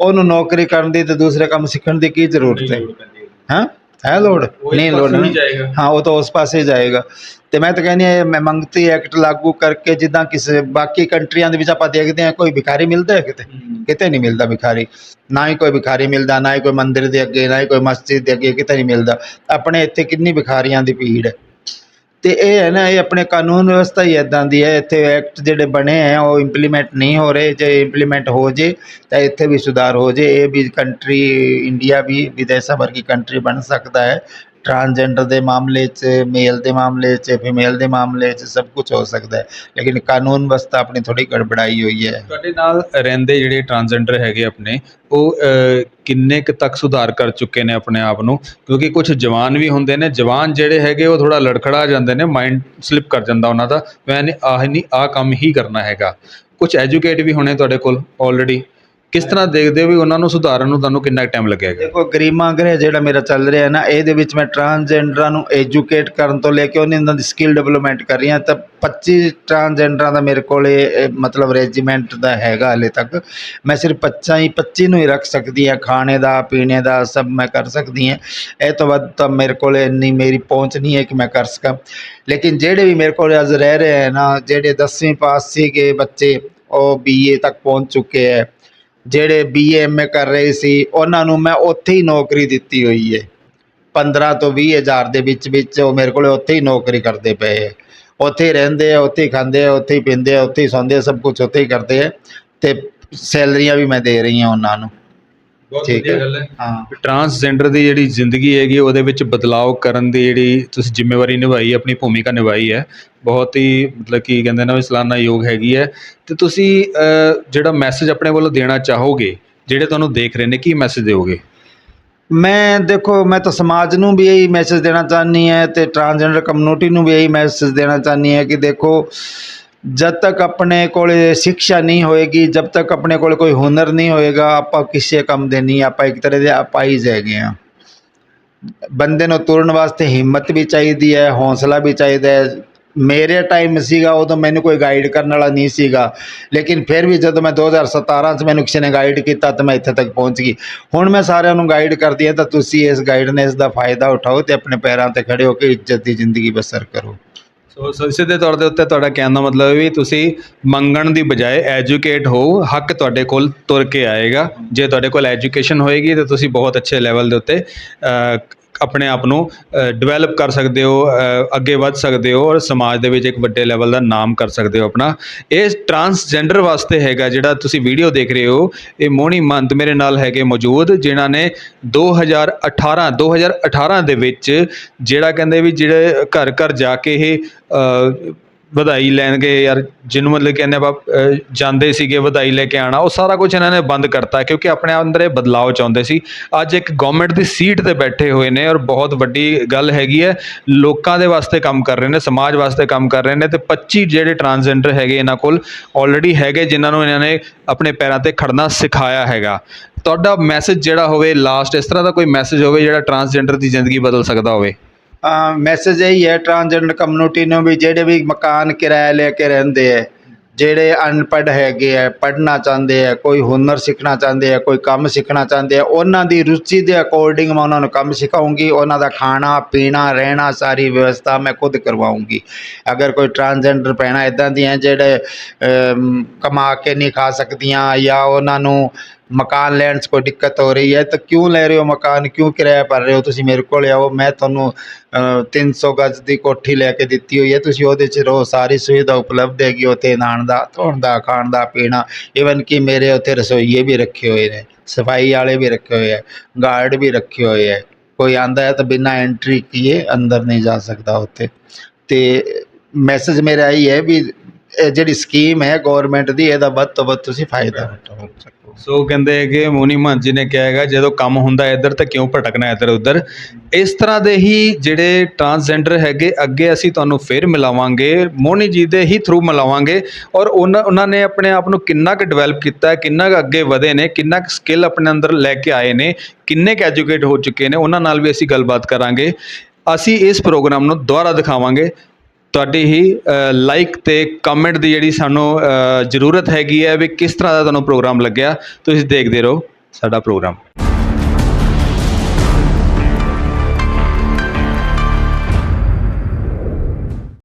ਉਹਨੂੰ ਨੌਕਰੀ ਕਰਨ ਦੀ ਤੇ ਦੂਸਰੇ ਕੰਮ ਸਿੱਖਣ ਦੀ ਕੀ ਜ਼ਰੂਰਤ ਹੈ। ਹਾਂ? ਹੈ ਲੋੜ ਨਹੀਂ ਲੋੜ ਨਹੀਂ ਜਾਏਗਾ ਹਾਂ ਉਹ ਤਾਂ ਉਸ ਪਾਸੇ ਜਾਏਗਾ ਤੇ ਮੈਂ ਤਾਂ ਕਹਿੰਦੀ ਹਾਂ ਮੈਂ ਮੰਗਤੀ ਐਕਟ ਲਾਗੂ ਕਰਕੇ ਜਿੱਦਾਂ ਕਿਸੇ ਬਾਕੀ ਕੰਟਰੀਆਂ ਦੇ ਵਿੱਚ ਆਪਾਂ ਦੇਖਦੇ ਹਾਂ ਕੋਈ ਭਿਖਾਰੀ ਮਿਲਦਾ ਹੈ ਕਿਤੇ ਕਿਤੇ ਨਹੀਂ ਮਿਲਦਾ ਭਿਖਾਰੀ ਨਾ ਹੀ ਕੋਈ ਭਿਖਾਰੀ ਮਿਲਦਾ ਨਾ ਹੀ ਕੋਈ ਮੰਦਿਰ ਦੇ ਅੱਗੇ ਨਾ ਹੀ ਕੋਈ ਮਸਜਿਦ ਦੇ ਅੱਗੇ ਕਿਤੇ ਨਹੀਂ ਮਿਲਦਾ ਆਪਣੇ ਇੱਥੇ ਕਿੰਨੀ ਭਿਖਾਰੀਆਂ ਦੀ ਭੀੜ ਹੈ ਅਤੇ ਇਹ ਹੈ ਨਾ, ਇਹ ਆਪਣੇ ਕਾਨੂੰਨ ਵਿਵਸਥਾ ਹੀ ਇੱਦਾਂ ਦੀ ਹੈ, ਇੱਥੇ ਐਕਟ ਜਿਹੜੇ ਬਣੇ ਹੈ ਉਹ ਇੰਪਲੀਮੈਂਟ ਨਹੀਂ ਹੋ ਰਹੇ, ਜੇ ਇੰਪਲੀਮੈਂਟ ਹੋ ਜੇ, ਤਾਂ ਇੱਥੇ ਵੀ ਸੁਧਾਰ ਹੋ ਜੇ, ਇਹ ਵੀ ਕੰਟਰੀ ਇੰਡੀਆ ਵੀ ਵਿਦੇਸ਼ਾਂ ਵਰਗੀ ਕੰਟਰੀ ਬਣ ਸਕਦਾ ਹੈ। ਟਰਾਂਸਜੈਂਡਰ ਦੇ ਮਾਮਲੇ 'ਚ ਮੇਲ ਦੇ ਮਾਮਲੇ 'ਚ ਫੀਮੇਲ ਦੇ ਮਾਮਲੇ 'ਚ ਸਭ ਕੁਝ ਹੋ ਸਕਦਾ ਹੈ। ਲੇਕਿਨ ਕਾਨੂੰਨ ਵਿਵਸਥਾ ਆਪਣੀ ਥੋੜ੍ਹੀ ਗੜਬੜਾਈ ਹੋਈ ਹੈ। ਤੁਹਾਡੇ ਨਾਲ ਰਹਿੰਦੇ ਜਿਹੜੇ ਟਰਾਂਸਜੈਂਡਰ ਹੈਗੇ ਆਪਣੇ, ਉਹ ਕਿੰਨੇ ਕੁ ਤੱਕ ਸੁਧਾਰ ਕਰ ਚੁੱਕੇ ਨੇ ਆਪਣੇ ਆਪ ਨੂੰ? ਕਿਉਂਕਿ ਕੁਝ ਜਵਾਨ ਵੀ ਹੁੰਦੇ ਨੇ, ਜਵਾਨ ਜਿਹੜੇ ਹੈਗੇ ਉਹ ਥੋੜਾ ਲੜਖੜਾ ਜਾਂਦੇ ਨੇ ਮਾਈਂਡ ਸਲਿਪ ਕਰ ਜਾਂਦਾ ਉਹਨਾਂ ਦਾ, ਮੈਂ ਆਹ ਨਹੀਂ ਆਹ ਕੰਮ ਹੀ ਕਰਨਾ ਹੈਗਾ। ਕੁਝ ਐਜੂਕੇਟ ਵੀ ਹੋਣੇ ਤੁਹਾਡੇ ਕੋਲ ਆਲਰੇਡੀ ਕਿਸ ਤਰ੍ਹਾਂ ਦੇਖਦੇ ਹੋ ਵੀ ਉਹਨਾਂ ਨੂੰ ਸੁਧਾਰਨ ਨੂੰ ਤੁਹਾਨੂੰ ਕਿੰਨਾ ਟਾਈਮ ਲੱਗੇਗਾ ਦੇਖੋ ਗਰੀਮਾ ਗ੍ਰਹਿ ਜਿਹੜਾ ਮੇਰਾ ਚੱਲ ਰਿਹਾ ਨਾ, ਇਹਦੇ ਵਿੱਚ ਮੈਂ ਟਰਾਂਸਜੈਂਡਰਾਂ ਨੂੰ ਐਜੂਕੇਟ ਕਰਨ ਤੋਂ ਲੈ ਕੇ ਉਹਨਾਂ ਦੀ ਸਕਿੱਲ ਡਿਵੈਲਪਮੈਂਟ ਕਰ ਰਹੀ ਹਾਂ ਤਾਂ 25 ਟਰਾਂਸਜੈਂਡਰਾਂ ਦਾ ਮੇਰੇ ਕੋਲ ਇਹ ਮਤਲਬ ਰੈਜੀਮੈਂਟ ਦਾ ਹੈਗਾ ਹਲੇ ਤੱਕ। ਮੈਂ ਸਿਰਫ 25 ਹੀ 25 ਨੂੰ ਹੀ ਰੱਖ ਸਕਦੀ ਹਾਂ। ਖਾਣੇ ਦਾ, ਪੀਣੇ ਦਾ, ਸਭ ਮੈਂ ਕਰ ਸਕਦੀ ਹਾਂ। ਇਹ ਤੋਂ ਵੱਧ ਤਾਂ ਮੇਰੇ ਕੋਲ ਇੰਨੀ ਮੇਰੀ ਪਹੁੰਚ ਨਹੀਂ ਹੈ ਕਿ ਮੈਂ ਕਰ ਸਕਾਂ। ਲੇਕਿਨ ਜਿਹੜੇ ਵੀ ਮੇਰੇ ਕੋਲ ਅੱਜ ਰਹਿ ਰਹੇ ਹੈ ਨਾ, ਜਿਹੜੇ 10ਵੀਂ ਪਾਸ ਸੀਗੇ ਬੱਚੇ, ਉਹ ਬੀਏ ਤੱਕ ਪਹੁੰਚ ਚੁੱਕੇ ਹੈ। ਜਿਹੜੇ ਬੀਏ ਐਮਏ ਕਰ ਰਹੇ ਸੀ, ਉਹਨਾਂ ਨੂੰ ਮੈਂ ਉੱਥੇ ਹੀ ਨੌਕਰੀ ਦਿੱਤੀ ਹੋਈ ਹੈ 15 ਤੋਂ 20 ਹਜ਼ਾਰ ਦੇ ਵਿੱਚ ਵਿੱਚ ਉਹ ਮੇਰੇ ਕੋਲ ਉੱਥੇ ਹੀ ਨੌਕਰੀ ਕਰਦੇ ਪਏ ਹੈ ਉੱਥੇ ਹੀ ਰਹਿੰਦੇ ਆ, ਉੱਥੇ ਹੀ ਖਾਂਦੇ ਆ, ਉੱਥੇ ਹੀ ਪੀਂਦੇ ਆ, ਉੱਥੇ ਹੀ ਸੌਂਦੇ ਆ, ਸਭ ਕੁਝ ਉੱਥੇ ਹੀ ਕਰਦੇ ਆ। ਅਤੇ ਸੈਲਰੀਆਂ ਵੀ ਮੈਂ ਦੇ ਰਹੀ ਹਾਂ ਉਹਨਾਂ ਨੂੰ। ਬਹੁਤ ਠੀਕ ਵਧੀਆ ਹੈ। ਗੱਲ ਹੈ। ਹਾਂ। ਟਰਾਂਸਜੈਂਡਰ ਦੀ ਜਿਹੜੀ ਜ਼ਿੰਦਗੀ ਹੈਗੀ ਉਹਦੇ ਵਿੱਚ ਬਦਲਾਅ ਕਰਨ ਦੀ ਜਿਹੜੀ ਤੁਸੀਂ ਜ਼ਿੰਮੇਵਾਰੀ ਨਿਭਾਈ ਆਪਣੀ ਭੂਮਿਕਾ ਨਿਭਾਈ ਹੈ ਬਹੁਤ ਹੀ ਮਤਲਬ ਕੀ ਕਹਿੰਦੇ ਨੇ ਵੀ ਸਲਾਨਾ ਯੋਗ ਹੈਗੀ ਹੈ। ਤੇ ਤੁਸੀਂ ਅਹ, ਜਿਹੜਾ ਮੈਸੇਜ ਆਪਣੇ ਵੱਲੋਂ ਦੇਣਾ ਚਾਹੋਗੇ ਜਿਹੜੇ ਤੁਹਾਨੂੰ ਦੇਖ ਰਹੇ ਨੇ ਕੀ ਮੈਸੇਜ ਦਿਓਗੇ? ਮੈਂ ਦੇਖੋ ਮੈਂ ਤਾਂ ਸਮਾਜ ਨੂੰ ਵੀ ਇਹੀ ਮੈਸੇਜ ਦੇਣਾ ਚਾਹਨੀ ਹੈ ਤੇ ਟਰਾਂਸਜੈਂਡਰ ਕਮਿਊਨਿਟੀ ਨੂੰ ਵੀ ਇਹੀ ਮੈਸੇਜ ਦੇਣਾ ਚਾਹਨੀ ਹੈ ਕਿ ਦੇਖੋ ਜਦ ਤੱਕ ਆਪਣੇ ਕੋਲ ਸ਼ਿਕਸ਼ਾ ਨਹੀਂ ਹੋਏਗੀ, ਜਦ ਤੱਕ ਆਪਣੇ ਕੋਲ ਕੋਈ ਹੁਨਰ ਨਹੀਂ ਹੋਏਗਾ, ਆਪਾਂ ਕਿਸੇ ਕੰਮ ਦੇ ਨਹੀਂ, ਆਪਾਂ ਇੱਕ ਤਰ੍ਹਾਂ ਦੇ ਆਪਾਈਜ਼ ਹੈਗੇ ਹਾਂ। ਬੰਦੇ ਨੂੰ ਤੁਰਨ ਵਾਸਤੇ ਹਿੰਮਤ ਵੀ ਚਾਹੀਦੀ ਹੈ, ਹੌਸਲਾ ਵੀ ਚਾਹੀਦਾ ਹੈ। ਮੇਰੇ ਟਾਈਮ ਸੀਗਾ, ਉਦੋਂ ਮੈਨੂੰ ਕੋਈ ਗਾਈਡ ਕਰਨ ਵਾਲਾ ਨਹੀਂ ਸੀਗਾ। ਲੇਕਿਨ ਫਿਰ ਵੀ ਜਦੋਂ ਮੈਂ 2017 ਚ ਮੈਨੂੰ ਕਿਸੇ ਨੇ ਗਾਈਡ ਕੀਤਾ, ਤਾਂ ਮੈਂ ਇੱਥੇ ਤੱਕ ਪਹੁੰਚ ਗਈ। ਹੁਣ ਮੈਂ ਸਾਰਿਆਂ ਨੂੰ ਗਾਈਡ ਕਰਦੀ ਹਾਂ, ਤਾਂ ਤੁਸੀਂ ਇਸ ਗਾਈਡਨੈਸ ਦਾ ਫਾਇਦਾ ਉਠਾਓ ਤੇ ਆਪਣੇ ਪੈਰਾਂ ਤੇ ਖੜੇ ਹੋ ਕੇ ਇੱਜ਼ਤ ਦੀ ਜ਼ਿੰਦਗੀ ਬਸਰ ਕਰੋ। ਸੋ ਸੋ ਸਿੱਧੇ ਤੌਰ ਦੇ ਉੱਤੇ ਤੁਹਾਡਾ ਕਹਿਣ ਦਾ ਮਤਲਬ ਹੈ ਵੀ ਤੁਸੀਂ ਮੰਗਣ ਦੀ ਬਜਾਏ ਐਜੂਕੇਟ ਹੋ, ਹੱਕ ਤੁਹਾਡੇ ਕੋਲ ਤੁਰ ਕੇ ਆਏਗਾ। ਜੇ ਤੁਹਾਡੇ ਕੋਲ ਐਜੂਕੇਸ਼ਨ ਹੋਏਗੀ, ਤਾਂ ਤੁਸੀਂ ਬਹੁਤ ਅੱਛੇ ਲੈਵਲ ਦੇ ਉੱਤੇ ਆਪਣੇ ਆਪ ਨੂੰ ਡਿਵੈਲਪ ਕਰ ਸਕਦੇ ਹੋ ਅੱਗੇ ਵੱਧ ਸਕਦੇ ਹੋ ਔਰ ਸਮਾਜ ਦੇ ਵਿੱਚ ਇੱਕ ਵੱਡੇ ਲੈਵਲ ਦਾ ਨਾਮ ਕਰ ਸਕਦੇ ਹੋ ਆਪਣਾ। ਇਹ ਟਰਾਂਸਜੈਂਡਰ ਵਾਸਤੇ ਹੈਗਾ ਜਿਹੜਾ ਤੁਸੀਂ ਵੀਡੀਓ ਦੇਖ ਰਹੇ ਹੋ। ਇਹ ਮੋਹਣੀ ਮੰਤ ਮੇਰੇ ਨਾਲ ਹੈਗੇ ਮੌਜੂਦ, ਜਿਨ੍ਹਾਂ ਨੇ 2018 2018 ਦੇ ਵਿੱਚ ਜਿਹੜਾ ਕਹਿੰਦੇ ਵੀ ਜਿਹੜੇ ਘਰ ਘਰ ਜਾ ਕੇ ਇਹ ਅ, ਵਧਾਈ ਲੈਣਗੇ ਯਾਰ ਜਿਹਨੂੰ ਮਤਲਬ ਕਹਿੰਦੇ ਆਪਾਂ ਜਾਂਦੇ ਸੀਗੇ ਵਧਾਈ ਲੈ ਕੇ ਆਉਣਾ ਉਹ ਸਾਰਾ ਕੁਝ ਇਹਨਾਂ ਨੇ ਬੰਦ ਕਰਤਾ ਕਿਉਂਕਿ ਆਪਣੇ ਅੰਦਰ ਇਹ ਬਦਲਾਅ ਚਾਹੁੰਦੇ ਸੀ। ਅੱਜ ਇੱਕ ਗਵਰਨਮੈਂਟ ਦੀ ਸੀਟ ਤੇ ਬੈਠੇ ਹੋਏ ਨੇ ਔਰ ਬਹੁਤ ਵੱਡੀ ਗੱਲ ਹੈਗੀ ਹੈ ਲੋਕਾਂ ਦੇ ਵਾਸਤੇ ਕੰਮ ਕਰ ਰਹੇ ਨੇ ਸਮਾਜ ਵਾਸਤੇ ਕੰਮ ਕਰ ਰਹੇ ਨੇ ਤੇ 25 ਜਿਹੜੇ ਟਰਾਂਸਜੈਂਡਰ ਹੈਗੇ ਇਹਨਾਂ ਕੋਲ ਆਲਰੇਡੀ ਹੈਗੇ ਜਿਨ੍ਹਾਂ ਨੂੰ ਇਹਨਾਂ ਨੇ ਆਪਣੇ ਪੈਰਾਂ ਤੇ ਖੜਨਾ ਸਿਖਾਇਆ ਹੈਗਾ। ਤੁਹਾਡਾ ਮੈਸੇਜ ਜਿਹੜਾ ਹੋਵੇ ਲਾਸਟ ਇਸ ਤਰ੍ਹਾਂ ਦਾ ਕੋਈ ਮੈਸੇਜ ਹੋਵੇ ਜਿਹੜਾ ਟਰਾਂਸਜੈਂਡਰ ਦੀ ਜ਼ਿੰਦਗੀ ਬਦਲ ਸਕਦਾ ਹੋਵੇ? ਮੈਸੇਜ ਇਹੀ ਹੈ ਟਰਾਂਸਜੈਂਡਰ ਕਮਿਊਨਿਟੀ ਨੂੰ ਵੀ ਜਿਹੜੇ ਵੀ ਮਕਾਨ ਕਿਰਾਏ ਲੈ ਕੇ ਰਹਿੰਦੇ ਹੈ ਜਿਹੜੇ ਅਨਪੜ੍ਹ ਹੈਗੇ ਹੈ ਪੜ੍ਹਨਾ ਚਾਹੁੰਦੇ ਹੈ ਕੋਈ ਹੁਨਰ ਸਿੱਖਣਾ ਚਾਹੁੰਦੇ ਹੈ ਕੋਈ ਕੰਮ ਸਿੱਖਣਾ ਚਾਹੁੰਦੇ ਹੈ ਉਹਨਾਂ ਦੀ ਰੁਚੀ ਦੇ ਅਕੋਰਡਿੰਗ ਮੈਂ ਉਹਨਾਂ ਨੂੰ ਕੰਮ ਸਿਖਾਉਂਗੀ, ਉਹਨਾਂ ਦਾ ਖਾਣਾ, ਪੀਣਾ, ਰਹਿਣਾ, ਸਾਰੀ ਵਿਵਸਥਾ ਮੈਂ ਖੁਦ ਕਰਵਾਉਂਗੀ। ਅਗਰ ਕੋਈ ਟਰਾਂਸਜੈਂਡਰ ਭੈਣਾਂ ਇੱਦਾਂ ਦੀਆਂ ਜਿਹੜੇ ਕਮਾ ਕੇ ਨਹੀਂ ਖਾ ਸਕਦੀਆਂ ਜਾਂ ਉਹਨਾਂ ਨੂੰ ਮਕਾਨ ਲੈਣ 'ਚ ਕੋਈ ਦਿੱਕਤ ਹੋ ਰਹੀ ਹੈ ਤਾਂ ਕਿਉਂ ਲੈ ਰਹੇ ਹੋ ਮਕਾਨ? ਕਿਉਂ ਕਿਰਾਇਆ ਭਰ ਰਹੇ ਹੋ ਤੁਸੀਂ ਮੇਰੇ ਕੋਲ? ਆਓ ਮੈਂ ਤੁਹਾਨੂੰ ਅ, 300 ਗਜ਼ ਦੀ ਕੋਠੀ ਲੈ ਕੇ ਦਿੱਤੀ ਹੋਈ ਹੈ। ਤੁਸੀਂ ਉਹਦੇ 'ਚ ਰਹੋ ਸਾਰੀ ਸੁਵਿਧਾ ਉਪਲਬਧ ਹੈਗੀ ਉੱਥੇ ਨਹਾਉਣ ਦਾ ਧੋਣ ਦਾ ਖਾਣ ਦਾ ਪੀਣਾ। ਈਵਨ ਕਿ ਮੇਰੇ ਉੱਥੇ ਰਸੋਈਏ ਵੀ ਰੱਖੇ ਹੋਏ ਨੇ ਸਫ਼ਾਈ ਵਾਲੇ ਵੀ ਰੱਖੇ ਹੋਏ ਹੈ ਗਾਰਡ ਵੀ ਰੱਖੇ ਹੋਏ ਹੈ ਕੋਈ ਆਉਂਦਾ ਹੈ ਤਾਂ ਬਿਨਾਂ ਐਂਟਰੀ ਕੀਏ ਅੰਦਰ ਨਹੀਂ ਜਾ ਸਕਦਾ ਉੱਥੇ। ਅਤੇ ਮੈਸੇਜ ਮੇਰਾ ਇਹ ਹੈ ਵੀ ਜਿਹੜੀ ਸਕੀਮ ਹੈ ਗਵਰਨਮੈਂਟ ਦੀ ਇਹਦਾ ਵੱਧ ਤੋਂ ਵੱਧ ਤੁਸੀਂ ਫਾਇਦਾ ਉਠਾਓ ਸੋ ਕਹਿੰਦੇ ਹੈਗੇ ਮੋਨੀ ਮਹੰਤ ਜੀ ਨੇ ਕਿਹਾ ਹੈਗਾ ਜਦੋਂ ਕੰਮ ਹੁੰਦਾ ਇੱਧਰ ਤਾਂ ਕਿਉਂ ਭਟਕਣਾ ਇੱਧਰ ਉੱਧਰ? ਇਸ ਤਰ੍ਹਾਂ ਦੇ ਹੀ ਜਿਹੜੇ ਟਰਾਂਸਜੈਂਡਰ ਹੈਗੇ ਅੱਗੇ ਅਸੀਂ ਤੁਹਾਨੂੰ ਫਿਰ ਮਿਲਾਵਾਂਗੇ ਮੋਨੀ ਜੀ ਦੇ ਹੀ ਥਰੂ ਮਿਲਾਵਾਂਗੇ। ਔਰ ਉਹਨਾਂ ਉਹਨਾਂ ਨੇ ਆਪਣੇ ਆਪ ਨੂੰ ਕਿੰਨਾ ਕੁ ਡਿਵੈਲਪ ਕੀਤਾ ਹੈ ਕਿੰਨਾ ਕੁ ਅੱਗੇ ਵਧੇ ਨੇ ਕਿੰਨਾ ਕੁ ਸਕਿੱਲ ਆਪਣੇ ਅੰਦਰ ਲੈ ਕੇ ਆਏ ਨੇ ਕਿੰਨੇ ਕੁ ਐਜੂਕੇਟ ਹੋ ਚੁੱਕੇ ਨੇ ਉਹਨਾਂ ਨਾਲ ਵੀ ਅਸੀਂ ਗੱਲਬਾਤ ਕਰਾਂਗੇ। ਅਸੀਂ ਇਸ ਪ੍ਰੋਗਰਾਮ ਨੂੰ ਦੁਬਾਰਾ ਦਿਖਾਵਾਂਗੇ। ਤੁਹਾਡੀ ਹੀ ਲਾਈਕ ਤੇ ਕਮੈਂਟ ਦੀ ਜਿਹੜੀ ਸਾਨੂੰ ਜ਼ਰੂਰਤ ਹੈਗੀ ਹੈ ਵੀ ਕਿਸ ਤਰ੍ਹਾਂ ਦਾ ਤੁਹਾਨੂੰ ਪ੍ਰੋਗਰਾਮ ਲੱਗਿਆ, ਤੁਸੀਂ ਦੇਖਦੇ ਰਹੋ ਸਾਡਾ ਪ੍ਰੋਗਰਾਮ